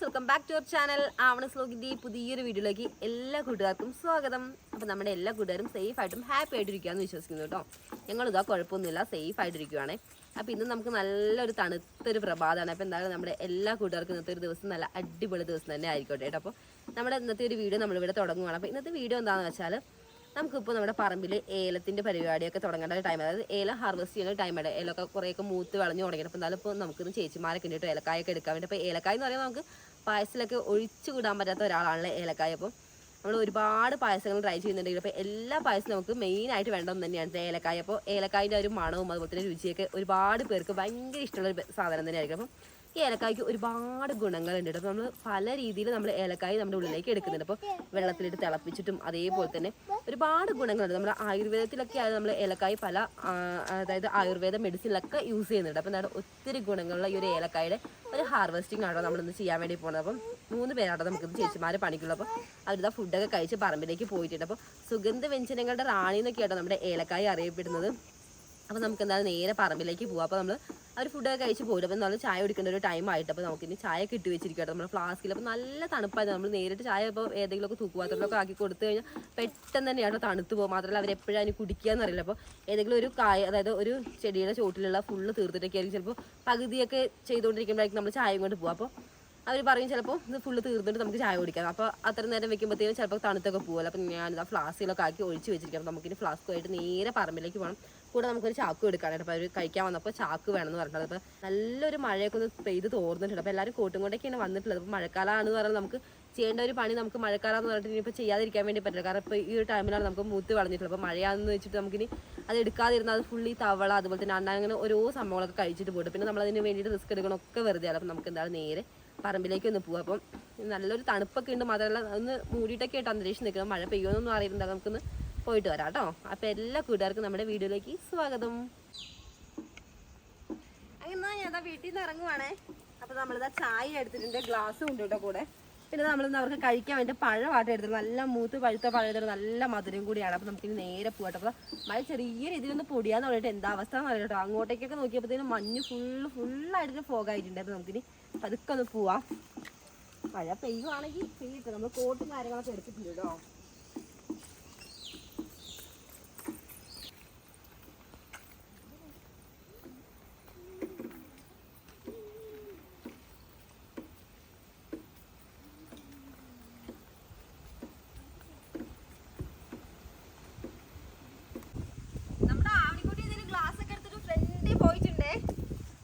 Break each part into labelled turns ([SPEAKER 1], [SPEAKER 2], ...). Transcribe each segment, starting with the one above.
[SPEAKER 1] Welcome back to our channel ആവണ സ്ലോഗിന്റെ പുതിയൊരു വീഡിയോയിലേക്ക് എല്ലാ കൂട്ടുകാർക്കും സ്വാഗതം. അപ്പോൾ നമ്മുടെ എല്ലാ കൂട്ടുകാരും സേഫ് ആയിട്ടും ഹാപ്പി ആയിട്ടിരിക്കുകയെന്ന് വിശ്വസിക്കുന്നു കേട്ടോ. ഞങ്ങൾ ഇതാ കുഴപ്പമൊന്നുമില്ല സേഫ് ആയിട്ടിരിക്കുവാണേ അപ്പോൾ ഇന്ന് നമുക്ക് നല്ലൊരു തണുത്തൊരു പ്രഭാതമാണ്. അപ്പോൾ എന്തായാലും നമ്മുടെ എല്ലാ കൂട്ടുകാർക്കും ഇന്നത്തെ ഒരു ദിവസം നല്ല അടിപൊളി ദിവസം തന്നെ ആയിരിക്കട്ടെ കേട്ടോ. അപ്പോൾ നമ്മുടെ ഇന്നത്തെ ഒരു വീഡിയോ നമ്മളിവിടെ തുടങ്ങുകയാണ് അപ്പോൾ ഇന്നത്തെ വീഡിയോ എന്താണെന്ന് വെച്ചാൽ നമുക്കിപ്പോൾ നമ്മുടെ പറമ്പിൽ ഏലത്തിന്റെ പരിപാടിയൊക്കെ തുടങ്ങേണ്ട ടൈം അതായത് ഏലം ഹാർവെസ്റ്റ് ചെയ്യുന്ന ടൈമാണ് ഏലൊക്കെ കുറേയൊക്കെ മൂത്ത് വളഞ്ഞു തുടങ്ങിയിട്ട് അപ്പോൾ എന്നാലും ഇപ്പോൾ നമുക്കിന്ന് ചേച്ചിമാരൊക്കെ ഉണ്ട് ഏലക്കായൊക്കെ എടുക്കാൻ വേണ്ടി. അപ്പോൾ ഏലക്കായ എന്ന് പറയുമ്പോൾ നമുക്ക് പായസത്തിലൊക്കെ ഒഴിച്ചു കൂടാൻ പറ്റാത്ത ഒരാളാണല്ലോ ഏലക്കായ. അപ്പോൾ നമ്മൾ ഒരുപാട് പായസങ്ങൾ ട്രൈ ചെയ്യുന്നുണ്ടെങ്കിൽ അപ്പോൾ എല്ലാ പായസം നമുക്ക് മെയിനായിട്ട് വേണ്ട ഒന്ന് തന്നെയാണ് ഏലക്കായ. അപ്പോൾ ഏലക്കായന്റെ ഒരു മണവും അതുപോലെ തന്നെ രുചിയൊക്കെ ഒരുപാട് പേർക്ക് ഭയങ്കര ഇഷ്ടമുള്ള ഒരു സാധനം തന്നെയായിരിക്കും. അപ്പം ഈ ഏലക്കായ്ക്ക് ഒരുപാട് ഗുണങ്ങളുണ്ട് അപ്പോൾ നമ്മൾ പല രീതിയിൽ നമ്മൾ ഏലക്കായ നമ്മുടെ ഉള്ളിലേക്ക് എടുക്കുന്നുണ്ട്. അപ്പോൾ വെള്ളത്തിലിട്ട് തിളപ്പിച്ചിട്ടും അതേപോലെ തന്നെ ഒരുപാട് ഗുണങ്ങളുണ്ട്. നമ്മുടെ ആയുർവേദത്തിലൊക്കെ ആണ് നമ്മൾ ഏലക്കായ പല അതായത് ആയുർവേദ മെഡിസിനിലൊക്കെ യൂസ് ചെയ്യുന്നുണ്ട്. അപ്പോൾ എന്താണ് ഒത്തിരി ഗുണങ്ങളുള്ള ഈ ഒരു ഏലക്കായുടെ ഒരു ഹാർവെസ്റ്റിംഗ് ആണോ നമ്മളിന്ന് ചെയ്യാൻ വേണ്ടി പോകുന്നത് അപ്പം മൂന്ന് പേരാണോ നമുക്ക് ചേച്ചിമാരെ പണിക്കുള്ളൂ അപ്പോൾ അവരിതാ ഫുഡൊക്കെ കഴിച്ച് പറമ്പിലേക്ക് പോയിട്ടുണ്ട്. അപ്പോൾ സുഗന്ധ വ്യഞ്ജനങ്ങളുടെ റാണി എന്നൊക്കെയാട്ടോ നമ്മുടെ ഏലക്കായ അറിയപ്പെടുന്നത്. അപ്പോൾ നമുക്ക് എന്തായാലും നേരെ പറമ്പിലേക്ക് പോകാം അപ്പോൾ നമ്മൾ അവർ ഫുഡൊക്കെ കഴിച്ച് പോയില്ല അപ്പോൾ നമ്മൾ ചായ കുടിക്കേണ്ട ഒരു ടൈം ആയിട്ട്. അപ്പോൾ നമുക്കിനി ചായ കിട്ടി. വെച്ചിരിക്കട്ടെ നമ്മുടെ ഫ്ലാസ്കിൽ അപ്പോൾ നല്ല തണുപ്പായിരുന്നു നമ്മൾ നേരിട്ട് ചായ ഇപ്പോൾ ഏതെങ്കിലുമൊക്കെ തൂക്കുപാത്രത്തിലൊക്കെ ആക്കി കൊടുത്തു കഴിഞ്ഞാൽ പെട്ടെന്ന് തന്നെയാണ് തണുത്ത് പോകും. മാത്രമല്ല അവർ എപ്പോഴും അതിന് കുടിക്കുകയെന്ന് അറിയില്ല അപ്പോൾ ഏതെങ്കിലും ഒരു കായ അതായത് ഒരു ചെടിയുടെ ചോട്ടിലുള്ള ഫുള്ള് തീർത്തിട്ടൊക്കെ ആയിരിക്കും ചിലപ്പോൾ പകുതിയൊക്കെ ചെയ്തുകൊണ്ടിരിക്കുമ്പോഴായിരിക്കും നമ്മൾ ചായയും കൊണ്ട് പോകും അപ്പോൾ അവർ പറയും ചിലപ്പോൾ ഇത് ഫുള്ള് തീർന്നിട്ട് നമുക്ക് ചായ കുടിക്കാം. അപ്പോൾ അത്ര നേരം വെക്കുമ്പോഴത്തേക്കും ചിലപ്പോൾ തണുത്തൊക്കെ പോകുമല്ലോ അപ്പോൾ ഞാനിത് ആ ഫ്ലാസ്കിലൊക്കെ ആക്കി ഒഴിച്ച് വെച്ചിരിക്കാം നമുക്കിനി ഫ്ലാസ്കുമായിട്ട് നേരെ പറമ്പിലേക്ക് പോകണം കൂടെ നമുക്കൊരു ചാക്കും എടുക്കാനായിട്ട്. അപ്പോൾ അവർ കഴിക്കാൻ വന്നപ്പോൾ ചാക്ക് വേണമെന്ന് പറഞ്ഞിട്ട് അപ്പോൾ നല്ലൊരു മഴയൊക്കെ ഒന്ന് പെയ്ത് തോർന്നിട്ടുണ്ട്. അപ്പോൾ എല്ലാവരും കോട്ടും കൊണ്ടൊക്കെയാണ് വന്നിട്ടുള്ളത് അപ്പോൾ മഴക്കാലമാണെന്ന് പറഞ്ഞാൽ നമുക്ക് ചെയ്യേണ്ട ഒരു പണി നമുക്ക് മഴക്കാലം എന്ന് പറഞ്ഞിട്ട് ഇനിയിപ്പോൾ ചെയ്യാതിരിക്കാൻ വേണ്ടി പറ്റില്ല. കാരണം ഇപ്പോൾ ഈ ഒരു ടൈമിലാണ് നമുക്ക് മൂത്ത് വളഞ്ഞിട്ടുള്ളത്. അപ്പോൾ മഴയാണെന്ന് വെച്ചിട്ട് നമുക്കിനി അത് എടുക്കാതിരുന്നാൽ അത് ഫുള്ളി തവള അതുപോലെ തന്നെ അണ്ണ അങ്ങനെ ഓരോ സംഭവങ്ങളൊക്കെ കഴിച്ചിട്ട് പോയിട്ട്. പിന്നെ നമ്മളതിന് വേണ്ടിയിട്ട് റിസ്ക് എടുക്കണമൊക്കെ വെറുതെ ആണ് അപ്പോൾ നമുക്ക് എന്തായാലും നേരെ പറമ്പിലേക്ക് ഒന്ന് പോവാം. അപ്പം നല്ലൊരു തണുപ്പൊക്കെ ഉണ്ട്. മാത്രമല്ല ഒന്ന് മൂടിയിട്ടൊക്കെ ആയിട്ട് അന്തരീക്ഷം നിൽക്കുന്നത്. മഴ പെയ്യുമെന്നൊന്നും അറിയില്ല നമുക്കൊന്ന് പോയിട്ട് വരാം കേട്ടോ. അപ്പം എല്ലാ കൂട്ടുകാർക്കും നമ്മുടെ വീഡിയോയിലേക്ക് സ്വാഗതം. അങ്ങനെ ഞാൻ വീട്ടിൽ നിന്ന് ഇറങ്ങുവാണേ. അപ്പം നമ്മളിതാ ചായ എടുത്തിട്ടുണ്ട് ഗ്ലാസ് ഉണ്ട് കൂടെ. പിന്നെ നമ്മളിന്ന് അവർക്ക് കഴിക്കാൻ വേണ്ടി പഴമായിട്ട് എടുത്തത് നല്ല മൂത്ത് പഴുത്ത പഴം എടുത്തത് നല്ല മധുരം കൂടിയാണ്. അപ്പം നമുക്കിനി നേരെ പോകട്ടെ അപ്പോൾ മഴ ചെറിയ രീതിയിൽ ഒന്ന് പൊടിയാന്ന് പറഞ്ഞിട്ട് എന്താ അവസ്ഥ എന്ന് അറിയാം കേട്ടോ. അങ്ങോട്ടേക്കൊക്കെ നോക്കിയപ്പോഴത്തേനും മഞ്ഞ് ഫുള്ള് ഫുള്ളായിട്ട് ഫോഗായിട്ടുണ്ട് അപ്പോൾ നമുക്കിനി പതുക്കെ ഒന്ന് പോവാം. മഴ പെയ്യുവാണെങ്കിൽ പെയ്യട്ടെ. നമ്മൾ കോട്ടും കാര്യങ്ങളൊക്കെ എടുത്തിട്ടുണ്ട് കേട്ടോ നമ്മുടെ ആവണിക്കുട്ടി ഇതിന് ഗ്ലാസ് ഒക്കെ എടുത്തിട്ട് ഫ്രണ്ടിൽ പോയിട്ടുണ്ടേ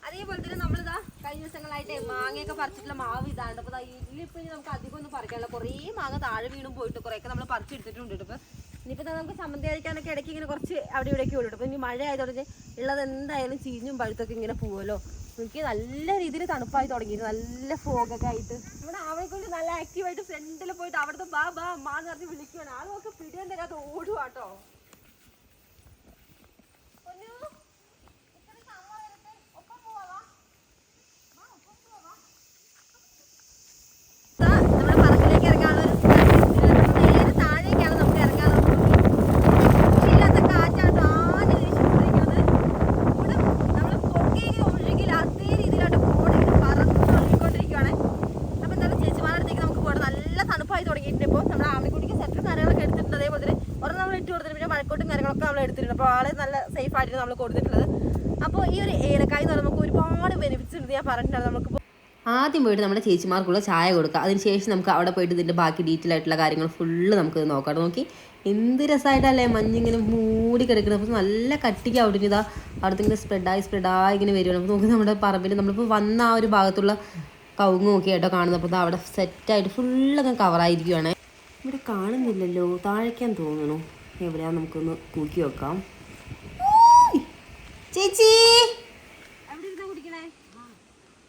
[SPEAKER 1] അതേപോലെ തന്നെ നമ്മളിതാ കഴിഞ്ഞ ദിവസങ്ങളായിട്ട് മാങ്ങയൊക്കെ പറിച്ചിട്ടുള്ള മാവ് ഇതാണ് അപ്പൊ ഇതിലിപ്പോ ഇനി നമുക്ക് അധികം ഒന്നും പറിക്കാനുള്ള കുറേ മാങ്ങ താഴെ വീണും പോയിട്ട് കുറേയൊക്കെ നമ്മൾ പറിച്ചെടുത്തിട്ടുണ്ട് ഇപ്പൊ. ഇനിയിപ്പോ നമുക്ക് ചമ്മന്തി ഇടയ്ക്ക് ഇങ്ങനെ കുറച്ച് അവിടെ ഇവിടേക്ക് ഉള്ളൂ അപ്പൊ ഇനി മഴ ആയതോടെ ഉള്ളത് എന്തായാലും ചീഞ്ഞും പഴുത്തൊക്കെ ഇങ്ങനെ പോവുമല്ലോ എനിക്ക് നല്ല രീതിയിൽ തണുപ്പായി തുടങ്ങിയിട്ട് നല്ല ഫോഗൊക്കെ ആയിട്ട്. നമ്മുടെ അവനെക്കൊണ്ട് നല്ല ആക്റ്റീവായിട്ട് ഫ്രണ്ടിൽ പോയിട്ട് അവിടുത്തെ ബാ ബാ അമ്മ എന്ന് പറഞ്ഞ് വിളിക്കുവാണ്. ആളുമൊക്കെ പിടിയാൻ തരാത്ത ഓടുവാട്ടോ പൊന്നു, ഇത്രയും സമയം എടുത്ത് ഒപ്പം പോവാ ദാ, നമ്മുടെ പറമ്പിലേക്ക് ഇറങ്ങാനുള്ള ഒരു നേരെ താഴേക്കാണ് നമുക്ക് ഇറങ്ങാനുള്ള ഇല്ലാത്ത കാറ്റാണ് ആദ്യം വീശിക്കൊണ്ടിരിക്കുന്നത് ഇവിടെ നമ്മൾ പൊക്കിയൊക്കെ ഒഴുകില്ല അതേ രീതിയിലായിട്ട് പോണിട്ട് പറന്ന് ഒഴുകിക്കൊണ്ടിരിക്കുകയാണ് അപ്പോൾ എന്തായാലും ചേച്ചിമാരുടെ അടുത്തേക്ക് നമുക്ക് പോകണം നല്ല തണുപ്പായി തുടങ്ങിയിട്ടുണ്ട് ഇപ്പോൾ നമ്മുടെ ആമിക്കുട്ടിക്ക് സെറ്റർ കാര്യങ്ങളൊക്കെ എടുത്തിട്ടുണ്ട് അതേപോലെ തന്നെ ഒരെണ്ണം നമ്മൾ ഇട്ട് കൊടുത്തിട്ടുണ്ട് പിന്നെ മഴക്കോട്ടും കാര്യങ്ങളൊക്കെ നമ്മൾ എടുത്തിട്ടുണ്ട് അപ്പോൾ ആളെ നല്ല സേഫ് ആയിട്ട് നമ്മൾ കൊടുത്തിട്ടുള്ളത് അപ്പോൾ ഈ ഒരു ഏലക്കായ എന്ന് പറയുമ്പോൾ നമുക്ക് ഒരുപാട് ബെനിഫിറ്റ്സ് ഉണ്ട് ഞാൻ പറഞ്ഞിട്ടുണ്ടായിരുന്നു നമുക്ക് ആദ്യം പോയിട്ട് നമ്മുടെ ചേച്ചിമാർക്കുള്ള ചായ കൊടുക്കുക അതിനുശേഷം നമുക്ക് അവിടെ പോയിട്ട് ഇതിന്റെ ബാക്കി ഡീറ്റെയിൽ ആയിട്ടുള്ള കാര്യങ്ങൾ ഫുള്ള് നമുക്ക് നോക്കാം. നോക്കി. എന്ത് രസമായിട്ടല്ലേ മഞ്ഞിങ്ങനെ മൂടി കിടക്കുന്നത് അപ്പോൾ നല്ല കട്ടിക്ക് അവിടെ ഇതാ അവിടുത്തെ ഇങ്ങനെ സ്പ്രെഡായി സ്പ്രെഡായി ഇങ്ങനെ വരുവാണ് അപ്പോൾ നോക്കി നമ്മുടെ പറമ്പിൽ നമ്മളിപ്പോൾ വന്ന ആ ഒരു ഭാഗത്തുള്ള കവുങ്ങും ഒക്കെ ആയിട്ടോ കാണുന്നത് അപ്പോൾ അവിടെ സെറ്റായിട്ട് ഫുള്ളൊക്കെ കവറായിരിക്കുവാണ് ഇവിടെ കാണുന്നില്ലല്ലോ. താഴേക്കാൻ തോന്നുന്നു. എവിടെയാ നമുക്കൊന്ന് കൂക്കി വെക്കാം! ചേച്ചി എവിടെ ഇരുന്നാ കുടിക്കണേ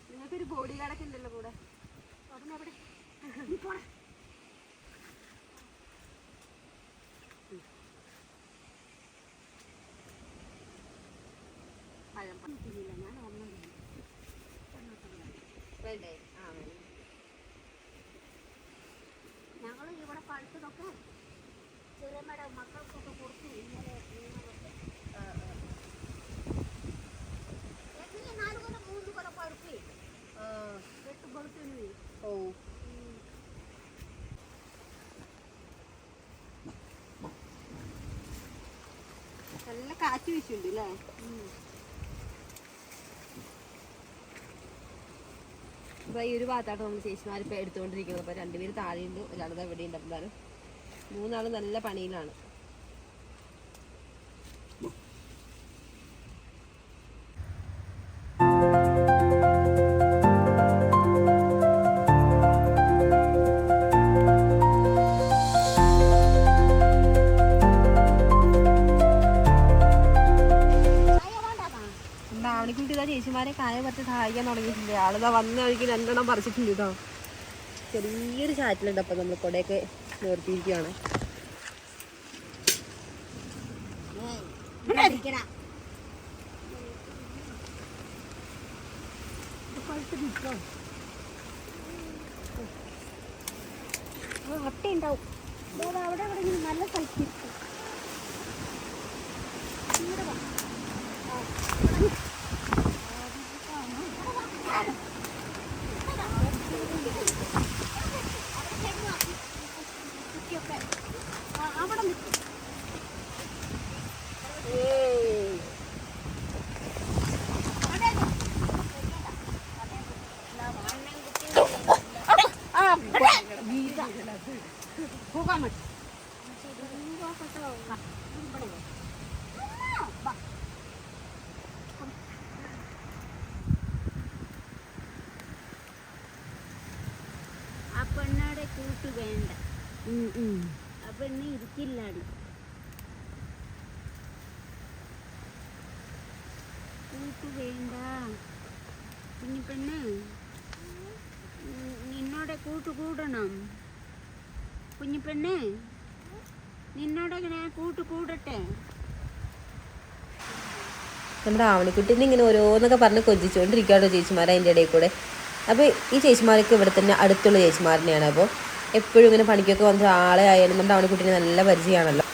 [SPEAKER 1] നിങ്ങൾക്കൊരു ബോഡി ഗാർഡൊക്കെ ഉണ്ടല്ലോ കൂടെ അവിടെ അവിടെ നീ പോടാ. പഴം പ- വേണ്ടേ ആ വേണ്ട.
[SPEAKER 2] ഞങ്ങൾ ഇവിടെ പഴുത്തതൊക്കെ ചെറുമയുടെ മക്കൾക്കൊക്കെ കൊടുത്തു ഇന്നലെ ഇന്നലൊക്കെ
[SPEAKER 1] ആ, ആ.
[SPEAKER 2] എങ്ങനെ നാല് കൊല്ലം മൂന്ന് കൊല്ലം പഴുത്തി
[SPEAKER 1] ആ,
[SPEAKER 2] വെട്ട് പഴുത്തിന്
[SPEAKER 1] ഓ
[SPEAKER 3] നല്ല കാറ്റ് വീശുണ്ട് അല്ലേ അപ്പോൾ ഈ ഒരു ഭാഗത്താണ് നമ്മൾ ചേച്ചിമാർ ഇപ്പോൾ എടുത്തുകൊണ്ടിരിക്കുന്നത് അപ്പോൾ രണ്ടുപേര് താഴെയുണ്ട് ഒരാളത് എവിടെയുണ്ട് അപ്പം എന്തായാലും മൂന്നാൾ നല്ല പണിയിലാണ്. ആളിതാ വന്ന വഴിക്ക് രണ്ടെണ്ണം പറിച്ചിട്ടുണ്ട് കേട്ടോ ചെറിയൊരു ചാറ്റിലുണ്ട് അപ്പം നമ്മൾ കൊടയൊക്കെ നിർത്തിയിരിക്കുകയാണ്
[SPEAKER 2] Thank you വാ. ആ, ഇവിടെ നിക്ക്. ആ, ഇവിടെ വാ. ഇവിടെ വാ. അവിടെ ചെന്ന് വാ. കുട്ടിയൊക്കെ. ആ, അവിടെ നിൽക്കും ആ പെണ്ണയുടെ കൂട്ട് വേണ്ട. ആ പെണ്ണ് ഇരിക്കില്ലാണ് കൂട്ട് വേണ്ട. കുഞ്ഞു പെണ്ണ് നിന്നോടെ കൂട്ട് കൂടണം. കുഞ്ഞു പെണ്ണ് നിന്നോടെ ഞാൻ കൂട്ട് കൂടട്ടെ
[SPEAKER 3] നമ്മുടെ ആവണിക്കുട്ടീനെ ഇങ്ങനെ ഓരോന്നൊക്കെ പറഞ്ഞ് കൊഞ്ചിച്ചുകൊണ്ടിരിക്കുകയാണോ ചേച്ചിമാർ അതിന്റെ ഇടയിൽ കൂടെ. അപ്പോൾ ഈ ചേച്ചിമാരൊക്കെ ഇവിടെ തന്നെ അടുത്തുള്ള ചേച്ചിമാരനെയാണ് അപ്പോൾ എപ്പോഴും ഇങ്ങനെ പണിക്കൊക്കെ വന്ന ആളെ ആയാലും നമ്മുടെ ആവണിക്കുട്ടീനെ നല്ല പരിചയമാണല്ലോ.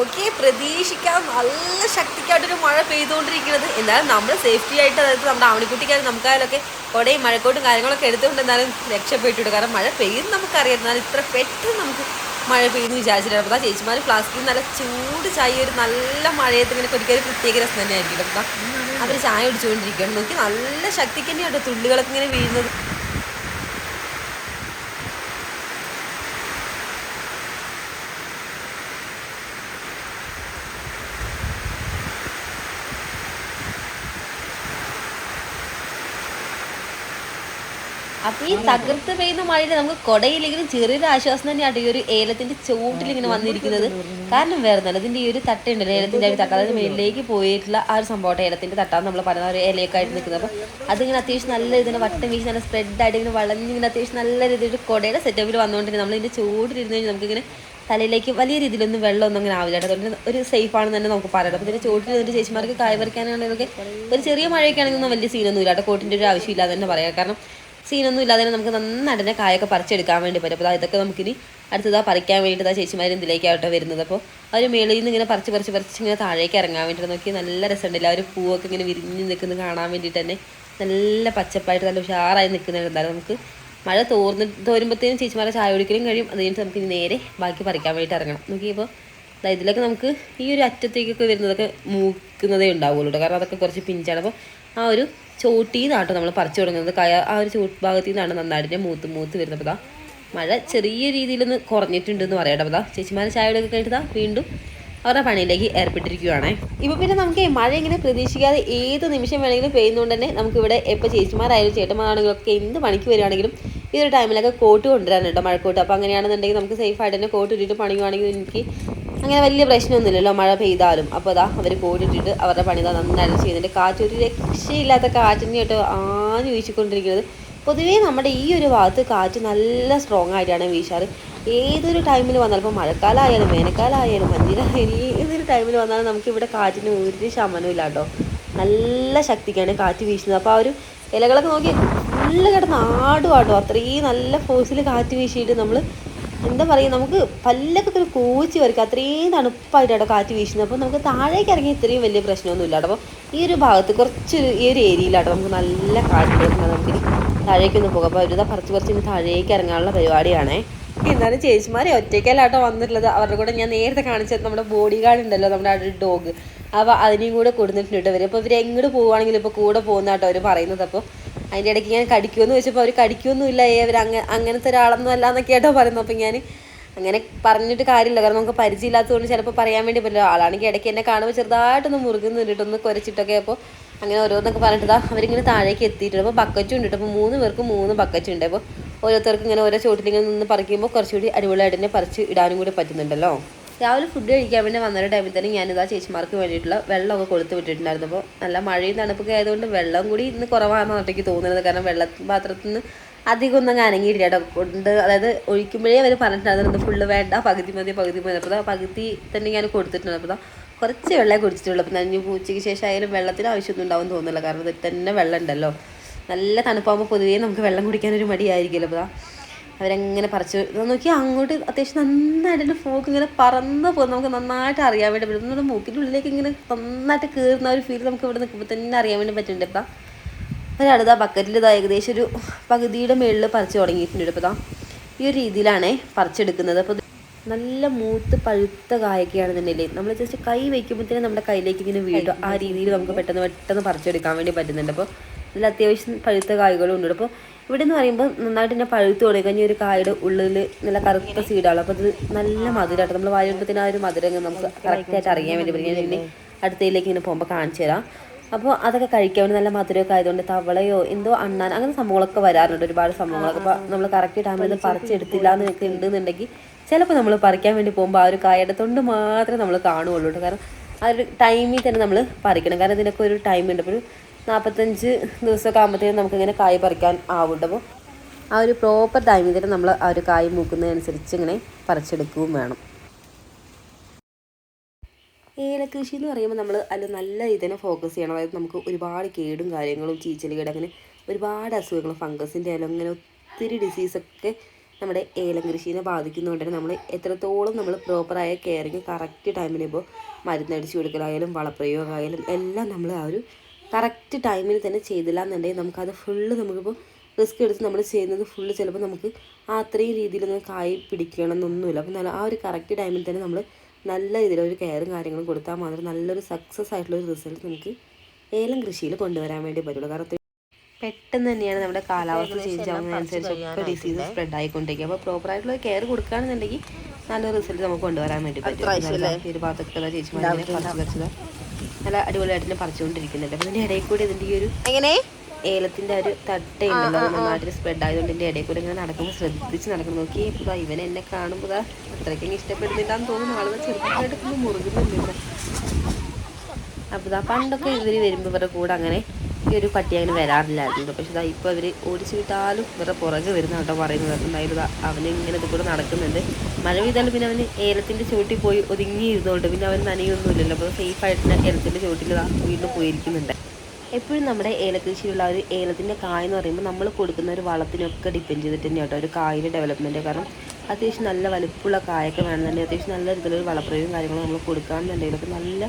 [SPEAKER 3] നോക്കി പ്രതീക്ഷിക്കാം. നല്ല ശക്തിക്കായിട്ടൊരു മഴ പെയ്തുകൊണ്ടിരിക്കുന്നത്. എന്നാലും നമ്മൾ സേഫ്റ്റി ആയിട്ട് അതായത് നമ്മുടെ ആവണിക്കുട്ടിക്കാരും നമുക്കായാലൊക്കെ കുടയും മഴക്കോട്ടും കാര്യങ്ങളൊക്കെ എടുത്തുകൊണ്ട് എന്നാലും രക്ഷപ്പെട്ടിട്ടു കാരണം മഴ പെയ്യുന്ന നമുക്കറിയാം. എന്നാലും ഇത്ര പെട്ടെന്ന് നമുക്ക് മഴ പെയ്യുന്നു വിചാരിച്ചിട്ടുണ്ട് അപ്പോൾ ആ ചേച്ചിമാർ ഫ്ലാസ്കിൽ നല്ല ചൂട് ചായ ഒരു നല്ല മഴയത്ത് ഇങ്ങനെ കുടിക്കാൻ പ്രത്യേക രസം തന്നെയായിരിക്കും. അപ്പം അവർ ചായ കുടിച്ചുകൊണ്ടിരിക്കുകയാണ്. നോക്കി നല്ല ശക്തിക്ക് തന്നെയാണ് തുള്ളികളൊക്കെ ഇങ്ങനെ വീഴുന്നത്. ഈ തകർത്ത് പെയ്യുന്ന മഴയിൽ നമുക്ക് കൊടയില്ലെങ്കിലും ചെറിയൊരു ആശ്വാസം തന്നെയാണ് ഈ ഒരു ഏലത്തിന്റെ ചോട്ടിൽ ഇങ്ങനെ വന്നിരിക്കുന്നത്. കാരണം വേറെ നല്ല ഇതിന്റെ ഈ ഒരു തട്ടുണ്ടല്ലോ ഏലത്തിന്റെ ഒരു തട്ട. അതായത് മേലിലേക്ക് പോയിട്ടുള്ള ആ ഒരു സംഭവം ഏലത്തിന്റെ തട്ടാണ് നമ്മൾ പറയുന്ന ഒരു ഇലയൊക്കെ ആയിട്ട് നിൽക്കുന്നത്. അപ്പൊ അതിങ്ങനെ അത്യാവശ്യം നല്ല ഇതിനെ വട്ടം വീശി നല്ല സ്പ്രെഡ് ആയിട്ട് ഇങ്ങനെ വളഞ്ഞിങ്ങനെ അത്യാവശ്യം നല്ല രീതിയിൽ കൊടയുടെ സെറ്റപ്പിൽ വന്നുകൊണ്ടിരിക്കും നമ്മൾ ഇതിന്റെ ചൂടിലിരുന്നു കഴിഞ്ഞാൽ നമുക്കിങ്ങനെ തലയിലേക്ക് വലിയ രീതിയിലൊന്നും വെള്ളമൊന്നും അങ്ങനെ ആവില്ല. അതുകൊണ്ട് ഒരു സേഫ് ആണെന്ന് തന്നെ നമുക്ക് പറയാം അപ്പോൾ ഇതിന്റെ ചോട്ടിൽ നിന്നിട്ട് ചേച്ചിമാർക്ക് കായ പറിക്കാനാണെങ്കിലൊക്കെ ഒരു ചെറിയ മഴയൊക്കെ ആണെങ്കിൽ ഒന്നും വലിയ സീനൊന്നും ഇല്ല കേട്ടോ. കോട്ടിന്റെ ഒരു ആവശ്യമില്ല തന്നെ പറയാം. കാരണം സീനൊന്നും ഇല്ലാതെ തന്നെ നമുക്ക് നന്നായിട്ട് തന്നെ കായൊക്കെ പറിച്ചെടുക്കാൻ വേണ്ടി പറ്റും. അപ്പോൾ ഇതൊക്കെ നമുക്കിനി അടുത്തതാ പറിക്കാൻ വേണ്ടിയിട്ട് ആ ചേച്ചിമാർ ഇതിലേക്കാവട്ടെ വരുന്നത്. അപ്പോൾ അവർ മേളിൽ നിന്ന് ഇങ്ങനെ പറിച്ച് പറിച്ച് പറിച്ച് ഇങ്ങനെ താഴേക്ക് ഇറങ്ങാൻ വേണ്ടിയിട്ട് നോക്കി നല്ല രസമുണ്ടല്ല. ആ ഒരു പൂവൊക്കെ ഇങ്ങനെ വിരിഞ്ഞ് നിൽക്കുന്നത് കാണാൻ വേണ്ടിയിട്ട് തന്നെ നല്ല പച്ചപ്പായിട്ട് നല്ല ഉഷാറായി നിൽക്കുന്നുണ്ട് എന്തായാലും നമുക്ക്. മഴ തോർന്ന് തോരുമ്പോഴത്തേനും ചേച്ചിമാരെ ചായ കുടിക്കലും കഴിയും. അത് കഴിഞ്ഞിട്ട് നമുക്ക് നേരെ ബാക്കി പറിക്കാൻ വേണ്ടിയിട്ട് ഇറങ്ങണം. നോക്കിയപ്പോൾ ഇതിലൊക്കെ നമുക്ക് ഈ ഒരു അറ്റത്തേക്കൊക്കെ വരുന്നതൊക്കെ മൂക്കുന്നതേ ഉണ്ടാവുള്ളൂ കാരണം അതൊക്കെ കുറച്ച് പിഞ്ചാണ്. അപ്പോൾ ആ ഒരു ചോട്ടിൽ നിന്നാട്ടോ നമ്മൾ പറിച്ചു തുടങ്ങുന്നത്. കയ ആ ഒരു ചോട്ട് ഭാഗത്ത് നിന്നാണ് നന്നായിട്ട് മൂത്ത് മൂത്ത് വരുന്നത് അപ്പോൾ മഴ ചെറിയ രീതിയിലൊന്ന് കുറഞ്ഞിട്ടുണ്ടെന്ന് പറയാം കേട്ടോ അപ്പോൾ ചേച്ചിമാരെ ചായ കുടിയൊക്കെ കഴിഞ്ഞിട്ട് വീണ്ടും അവരുടെ പണിയിലേക്ക് ഏർപ്പെട്ടിരിക്കുകയാണേ ഇപ്പൊ പിന്നെ നമുക്ക് മഴ ഇങ്ങനെ പ്രതീക്ഷിക്കാതെ ഏത് നിമിഷം വേണമെങ്കിലും പെയ്യുന്നതുകൊണ്ട് തന്നെ നമുക്കിവിടെ എപ്പോൾ ചേച്ചിമാരായാലും ചേട്ടന്മാരാണെങ്കിലും ഒക്കെ എന്ത് പണിക്ക് വരികയാണെങ്കിലും ഈ ഒരു ടൈമിലൊക്കെ കോട്ട് കൊണ്ടുവരാൻ കേട്ടോ മഴക്കോട്ട്. അപ്പോൾ അങ്ങനെയാണെന്നുണ്ടെങ്കിൽ നമുക്ക് സേഫ് ആയിട്ട് തന്നെ കോട്ട് ഇട്ടിട്ട് പണിയുവാണെങ്കിൽ എനിക്ക് അങ്ങനെ വലിയ പ്രശ്നമൊന്നുമില്ലല്ലോ മഴ പെയ്താലും. അപ്പോൾ അതാ അവർ പോയിട്ടിട്ട് അവരുടെ പണി ഇതാ നന്നായിട്ട് ചെയ്യുന്നുണ്ട്. കാറ്റ് ഒരു രക്ഷയില്ലാത്ത കാറ്റിനെ കേട്ടോ ആഞ്ഞു വീശിക്കൊണ്ടിരിക്കുന്നത്. പൊതുവേ നമ്മുടെ ഈ ഒരു ഭാഗത്ത് കാറ്റ് നല്ല സ്ട്രോങ് ആയിട്ടാണ് വീശാറ്. ഏതൊരു ടൈമിൽ വന്നാലും ഇപ്പോൾ മഴക്കാലമായാലും വേനൽക്കാലമായാലും മഞ്ഞിലായാലും ഏതൊരു ടൈമിൽ വന്നാലും നമുക്ക് ഇവിടെ കാറ്റിന് ഒരു ശമനവും ഇല്ല കേട്ടോ നല്ല ശക്തിക്കാണ് കാറ്റ് വീശുന്നത്. അപ്പോൾ ആ ഒരു ഇലകളൊക്കെ നോക്കി ഫുള്ള് കിടന്ന് ആടും ആട്ടോ അത്രയും നല്ല ഫോഴ്സിൽ കാറ്റ് വീശിയിട്ട് നമ്മൾ എന്താ പറയുക നമുക്ക് പല്ലൊക്കെ ഒരു കോച്ചി വരയ്ക്കുക അത്രയും തണുപ്പായിട്ടാണ് കാറ്റ് വീശുന്നത്. അപ്പോൾ നമുക്ക് താഴേക്ക് ഇറങ്ങി ഇത്രയും വലിയ പ്രശ്നമൊന്നും ഇല്ല അപ്പോൾ ഈ ഒരു ഭാഗത്ത് കുറച്ച് ഈ ഒരു ഏരിയയിലാട്ടോ നമുക്ക് നല്ല കാറ്റ് വരുന്നത്. നമുക്ക് താഴേക്കൊന്ന് പോകാം. അപ്പോൾ അവരുതാ കുറച്ച് കുറച്ച് ഇനി താഴേക്ക് ഇറങ്ങാനുള്ള പരിപാടിയാണേ. എന്നാലും ചേച്ചിമാരെ ഒറ്റയ്ക്കല്ലാട്ടോ വന്നിട്ടുള്ളത്. അവരുടെ കൂടെ ഞാൻ നേരത്തെ കാണിച്ചത് നമ്മുടെ ബോഡി ഗാർഡ് ഉണ്ടല്ലോ നമ്മുടെ ഒരു ഡോഗ് അപ്പോൾ അതിനെയും കൂടെ കൊടുത്തിട്ടുണ്ട് ഇവർ അപ്പോൾ ഇവർ എങ്ങോട്ട് പോവുകയാണെങ്കിലും ഇപ്പോൾ കൂടെ പോകുന്നതാട്ടോ അവർ പറയുന്നത്. അപ്പോൾ അതിന്റെ ഇടയ്ക്ക് ഞാൻ കടിക്കുമെന്ന് വെച്ചപ്പോൾ അവർ കടിക്കുമൊന്നുമില്ല അവർ അങ്ങ അങ്ങനത്തെ ഒരാളൊന്നും അല്ല എന്നൊക്കെ കേട്ടോ പറയുന്നത്. അപ്പം ഞാൻ അങ്ങനെ പറഞ്ഞിട്ട് കാര്യമില്ല. കാരണം നമുക്ക് പരിചയമില്ലാത്തതുകൊണ്ട് ചിലപ്പോൾ പറയാൻ വേണ്ടി പറ്റില്ല. ആളാണെങ്കിൽ ഇടയ്ക്ക് എന്നെ കാണുമ്പോൾ ചെറുതായിട്ടൊന്ന് മുറുകുന്നുണ്ട് ഒന്ന് കുരച്ചിട്ടൊക്കെ അപ്പോൾ അങ്ങനെ ഓരോന്നൊക്കെ പറഞ്ഞിട്ട് അവരിങ്ങനെ താഴേക്ക് എത്തിയിട്ടുണ്ട്. അപ്പോൾ ബക്കറ്റും ഉണ്ട് അപ്പോൾ മൂന്ന് പേർക്ക് മൂന്ന് ബക്കറ്റ് ഉണ്ട്. അപ്പോൾ ഓരോരുത്തർക്കും ഇങ്ങനെ ഓരോ ചോട്ടിലിങ്ങനെ നിന്ന് പറിക്കുമ്പോൾ കുറച്ചുകൂടി അടിപൊളിയായിട്ട് തന്നെ പറിച്ച് ഇടാനും കൂടി പറ്റുന്നുണ്ടല്ലോ. രാവിലെ ഫുഡ് കഴിക്കാൻ വേണ്ടി വന്നൊരു ടൈമിൽ തന്നെ ഞാനിതാ ചേച്ചിമാർക്ക് വേണ്ടിയിട്ടുള്ള വെള്ളമൊക്കെ കൊടുത്തു വിട്ടിട്ടുണ്ടായിരുന്നു. അപ്പോൾ നല്ല മഴയും തണുപ്പൊക്കെ ആയതുകൊണ്ട് വെള്ളം കൂടി ഇന്ന് കുറവാണെന്നാണ് എനിക്ക് തോന്നുന്നത്. കാരണം വെള്ള പാത്രത്തിൽ നിന്ന് അധികം ഒന്നും കേട്ടോ. കൊണ്ട് അതായത് ഒഴിക്കുമ്പോഴേ അവർ പറഞ്ഞിട്ടുണ്ടായിരുന്നു ഫുള്ള് വേണ്ട പകുതി മതി പകുതി മതി. അപ്പോൾ പകുതി തന്നെ ഞാൻ കൊടുത്തിട്ടുണ്ട്. അപ്പോൾ കുറച്ച് വെള്ളമേ കുടിച്ചിട്ടുള്ളൂ. അപ്പോൾ നഞ്ഞു പൂച്ചയ്ക്ക് ശേഷം ആയാലും വെള്ളത്തിന് ആവശ്യമൊന്നും ഉണ്ടാവും തോന്നുന്നില്ല. കാരണം ഇതിൽ തന്നെ വെള്ളം ഉണ്ടല്ലോ. നല്ല തണുപ്പാകുമ്പോൾ പൊതുവേ നമുക്ക് വെള്ളം കുടിക്കാനൊരു മടിയായിരിക്കുമല്ലോ. അപ്പോൾ അവരങ്ങനെ പറിച്ച്. ഇത് നോക്കി അങ്ങോട്ട് അത്യാവശ്യം നന്നായിട്ട് ഫോക്ക് ഇങ്ങനെ പറന്ന് പോകും. നമുക്ക് നന്നായിട്ട് അറിയാൻ വേണ്ടി പറ്റും. നമ്മുടെ മൂക്കിന്റെ ഉള്ളിലേക്ക് ഇങ്ങനെ നന്നായിട്ട് കയറുന്ന ഒരു ഫീൽ നമുക്ക് ഇവിടെ നിൽക്കുമ്പോൾ തന്നെ അറിയാൻ വേണ്ടി പറ്റുന്നുണ്ട് ഇപ്പം ഒരാളിതാ ബക്കറ്റിൽ ഇതാ ഏകദേശം ഒരു പകുതിയുടെ മുകളിൽ പറിച്ച് തുടങ്ങിയിട്ടുണ്ട് ഇപ്പോൾ ഇതാ ഈ ഒരു രീതിയിലാണേ പറിച്ചെടുക്കുന്നത്. അപ്പോൾ നല്ല മൂത്ത് പഴുത്ത കായൊക്കെയാണെന്നുണ്ടെങ്കിൽ നമ്മൾ ജസ്റ്റ് കൈ വയ്ക്കുമ്പോഴത്തേനും നമ്മുടെ കയ്യിലേക്ക് ഇങ്ങനെ വീഴും. ആ രീതിയിൽ നമുക്ക് പെട്ടെന്ന് പെട്ടെന്ന് പറിച്ചെടുക്കാൻ വേണ്ടി പറ്റുന്നുണ്ട്. അപ്പോൾ നല്ല അത്യാവശ്യം പഴുത്ത കായ്കളും ഉണ്ട് അപ്പോൾ ഇവിടെ എന്ന് പറയുമ്പോൾ നന്നായിട്ട് തന്നെ പഴുത്ത് തുടങ്ങി. കഴിഞ്ഞ ഒരു കായുടെ ഉള്ളിൽ നല്ല കറുത്ത സീഡാണ് അപ്പോൾ അത് നല്ല മധുരമായിട്ട് നമ്മൾ വായുമ്പത്തിന് ആ ഒരു മധുരം നമുക്ക് കറക്റ്റായിട്ട് അറിയാൻ വേണ്ടി പറ്റും ഇനി അടുത്തയിലേക്ക് ഇങ്ങനെ പോകുമ്പോൾ കാണിച്ചു തരാം. അപ്പോൾ അതൊക്കെ കഴിക്കാൻ വേണ്ടി നല്ല മധുരമൊക്കെ ആയതുകൊണ്ട് തവളയോ എന്തോ അണ്ണാൻ അങ്ങനെ സംഭവങ്ങളൊക്കെ വരാറുണ്ട്. ഒരുപാട് സംഭവങ്ങളൊക്കെ. അപ്പോൾ നമ്മൾ കറക്റ്റ് ടൈമിൽ ഇത് പറിച്ചെടുത്തില്ല എന്നൊക്കെ ഉണ്ടെന്നുണ്ടെങ്കിൽ ചിലപ്പോൾ നമ്മൾ പറിക്കാൻ വേണ്ടി പോകുമ്പോൾ ആ ഒരു കായയുടെ തൊണ്ട് മാത്രമേ നമ്മൾ കാണുകയുള്ളൂ കാരണം ആ ഒരു ടൈമിൽ തന്നെ നമ്മൾ പറിക്കണം. കാരണം ഇതിനൊക്കെ ഒരു ടൈം ഉണ്ട്. അപ്പോൾ ഒരു നാൽപ്പത്തഞ്ച് ദിവസമൊക്കെ ആകുമ്പോഴത്തേക്കും നമുക്കിങ്ങനെ കായ് പറിക്കാൻ ആവുണ്ടാവും ആ ഒരു പ്രോപ്പർ ടൈമിൽ തന്നെ നമ്മൾ ആ ഒരു കായ് മൂക്കുന്നതനുസരിച്ച് ഇങ്ങനെ പറിച്ചെടുക്കുകയും വേണം. ഏലകൃഷി എന്ന് പറയുമ്പോൾ നമ്മൾ അതിൽ നല്ല ഇതിനെ ഫോക്കസ് ചെയ്യണം. അതായത് നമുക്ക് ഒരുപാട് കേടും കാര്യങ്ങളും ചീച്ചലുകേട് അങ്ങനെ ഒരുപാട് അസുഖങ്ങൾ ഫംഗസിന്റെ ആയാലും അങ്ങനെ ഒത്തിരി ഡിസീസൊക്കെ നമ്മുടെ ഏലം കൃഷിനെ ബാധിക്കുന്നതുകൊണ്ട് തന്നെ നമ്മൾ എത്രത്തോളം നമ്മൾ പ്രോപ്പറായ കെയറിങ് കറക്റ്റ് ടൈമിൽ ഇപ്പോൾ മരുന്നടിച്ച് കൊടുക്കലായാലും വളപ്രയോഗമായാലും എല്ലാം നമ്മൾ ആ ഒരു കറക്റ്റ് ടൈമിൽ തന്നെ ചെയ്തില്ല എന്നുണ്ടെങ്കിൽ നമുക്കത് ഫുള്ള് നമുക്കിപ്പോൾ റിസ്ക് എടുത്ത് നമ്മൾ ചെയ്യുന്നത് ഫുള്ള് ചിലപ്പോൾ നമുക്ക് ആ അത്രയും രീതിയിലൊന്നും കായ് പിടിക്കണം എന്നൊന്നുമില്ല അപ്പോൾ നല്ല ആ ഒരു കറക്റ്റ് ടൈമിൽ തന്നെ നമ്മൾ നല്ല രീതിയിൽ ഒരു കെയറും കാര്യങ്ങളും കൊടുത്താൽ മാത്രം നല്ലൊരു സക്സസ് ആയിട്ടുള്ള ഒരു റിസൾട്ട് നമുക്ക് ഏലം കൃഷിയിൽ കൊണ്ടുവരാൻ വേണ്ടി പറ്റുള്ളൂ. കാരണം പെട്ടെന്ന് തന്നെയാണ് നമ്മുടെ കാലാവസ്ഥ ചേഞ്ച് ആവുന്നതനുസരിച്ച് ഒക്കെ ഡിസീസ് സ്പ്രെഡ് ആയിക്കൊണ്ടിരിക്കുക അപ്പോൾ പ്രോപ്പർ ആയിട്ടുള്ള കെയർ കൊടുക്കുകയാണെന്നുണ്ടെങ്കിൽ നല്ല റിസൾട്ട് നമുക്ക് കൊണ്ടുവരാൻ വേണ്ടി പറ്റും. ഒരു ഭാഗത്തൊക്കെ ചേച്ചി പറിച്ചത്. നല്ല അടിപൊളിയായിട്ട് തന്നെ പറിച്ചുകൊണ്ടിരിക്കുന്നുണ്ട്. അപ്പൊ ഇതിന്റെ ഇടയിൽ കൂടി ഇതിന്റെ ഈ ഒരു
[SPEAKER 2] എങ്ങനെ?
[SPEAKER 3] ഏലത്തിന്റെ ഒരു തട്ടയുണ്ടല്ലോ നമ്മുടെ നാട്ടിൽ സ്പ്രെഡ് ആയതുകൊണ്ട് ഇതിന്റെ ഇടയിൽ കൂടി ഇങ്ങനെ നടക്കുമ്പോൾ ശ്രദ്ധിച്ച് നടക്കണം നോക്കി ഇപ്പൊ ഇവൻ എന്നെ കാണുമ്പോൾ അത്രയ്ക്കും ഇഷ്ടപ്പെടുന്നില്ലാന്ന് തോന്നുന്നു. ആളുകൾ ചെറുതായിട്ട് ഒന്ന് മുറുകുന്നുണ്ട് അപ്പൊ പണ്ടൊക്കെ ഇവർ വരുമ്പോൾ ഇവരുടെ കൂടെ അങ്ങനെ ഈ ഒരു പട്ടി അങ്ങനെ വരാറില്ലായിരുന്നു പക്ഷെ ഇതാ ഇപ്പോൾ അവർ ഓടിച്ചു വിട്ടാലും ഇവരുടെ പുറകെ വരുന്ന കേട്ടോ പറയുന്നത്. എന്തായാലും അവന് ഇങ്ങനെ ഇതുകൂടെ നടക്കുന്നുണ്ട്. മഴ പെയ്താലും പിന്നെ അവന് ഏലത്തിന്റെ ചുവട്ടിൽ പോയി ഒതുങ്ങി ഇരുന്നുകൊണ്ട് പിന്നെ അവൻ നനയൊന്നുമില്ലല്ലോ. അപ്പോൾ സേഫായിട്ട് ഏലത്തിന്റെ ചുവട്ടിൽ വീണ്ടും പോയിരിക്കുന്നുണ്ട്. എപ്പോഴും നമ്മുടെ ഏലകൃഷിയിലുള്ള ഒരു ഏലത്തിന്റെ കായ എന്ന് പറയുമ്പോൾ നമ്മൾ കൊടുക്കുന്ന ഒരു വളത്തിനൊക്കെ ഡിപ്പെൻഡ് ചെയ്തിട്ട് തന്നെയാണ് കേട്ടോ ഒരു കായയുടെ ഡെവലപ്മെന്റ് കാരണം അത്യാവശ്യം നല്ല വലുപ്പമുള്ള കായൊക്കെ വേണമെന്നുണ്ടെങ്കിൽ അത്യാവശ്യം നല്ല രീതിയിലൊരു വളപ്രയോഗം കാര്യങ്ങളും നമ്മൾ കൊടുക്കുകയാണെന്നുണ്ടെങ്കിൽ അപ്പോൾ നല്ല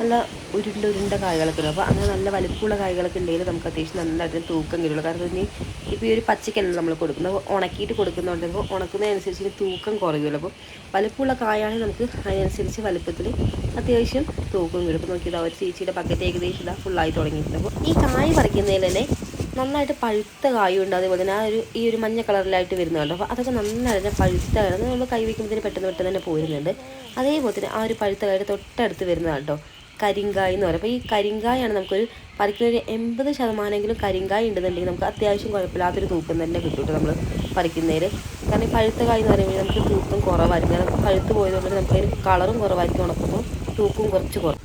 [SPEAKER 3] നല്ല ഉരുണ്ട ഉരുണ്ട കായകളൊക്കെ അപ്പോൾ അങ്ങനെ നല്ല വലുപ്പമുള്ള കായകളൊക്കെ ഉണ്ടെങ്കിൽ നമുക്ക് അത്യാവശ്യം നന്നായിട്ട് തൂക്കം കിട്ടുള്ളൂ. കാരണം ഇനി ഇപ്പോൾ ഈ ഒരു പച്ചക്കല്ല നമ്മൾ കൊടുക്കുന്നത്. അപ്പോൾ ഉണക്കിയിട്ട് കൊടുക്കുന്നതുകൊണ്ട് ഉണക്കുന്ന ഉണക്കുന്നതനുസരിച്ച് ഇനി തൂക്കം കുറയുമല്ലോ. അപ്പോൾ വലുപ്പമുള്ള കായാണെങ്കിൽ നമുക്ക് അതിനനുസരിച്ച് വലുപ്പത്തിൽ അത്യാവശ്യം തൂക്കം കിട്ടും. അപ്പോൾ ഇതാ ഒരു ചേച്ചിയുടെ പക്കറ്റ് ഏകദേശം ഇതാ ഫുള്ളായി തുടങ്ങിയിട്ടുണ്ട്. അപ്പോൾ ഈ കായ പറിക്കുന്നതിൽ തന്നെ നന്നായിട്ട് പഴുത്ത കായുണ്ട് അതേപോലെ തന്നെ ആ ഒരു ഈ ഒരു മഞ്ഞ കളറിലായിട്ട് വരുന്നുണ്ട് അപ്പോൾ അതൊക്കെ നന്നായിട്ട് പഴുത്ത നമ്മൾ കൈ വയ്ക്കുമ്പോഴത്തേന് പെട്ടെന്ന് പെട്ടെന്ന് തന്നെ പോരുന്നുണ്ട്. അതേപോലെ തന്നെ ആ ഒരു പഴുത്ത കായുടെ തൊട്ടടുത്ത് വരുന്നതാണ് കേട്ടോ കരിങ്കായ് എന്ന് പറയും. അപ്പോൾ ഈ കരിങ്കായാണ് നമുക്കൊരു പറിക്കുന്ന ഒരു എൺപത് ശതമാനമെങ്കിലും കരിങ്കായ് ഉണ്ടെന്നുണ്ടെങ്കിൽ നമുക്ക് അത്യാവശ്യം കുഴപ്പമില്ലാത്തൊരു തൂക്കം തന്നെ കിട്ടും നമ്മൾ പറിക്കുന്നതിൽ കാരണം ഈ പഴുത്ത കായ് എന്ന് പറയുമ്പോൾ നമുക്ക് തൂക്കം കുറവായിരിക്കും. കാരണം പഴുത്ത് പോയതുകൊണ്ട് നമുക്ക് അതിന് കളറും കുറവായിരിക്കും ഉണക്കുമ്പോൾ തൂക്കും കുറച്ച് കുറവ്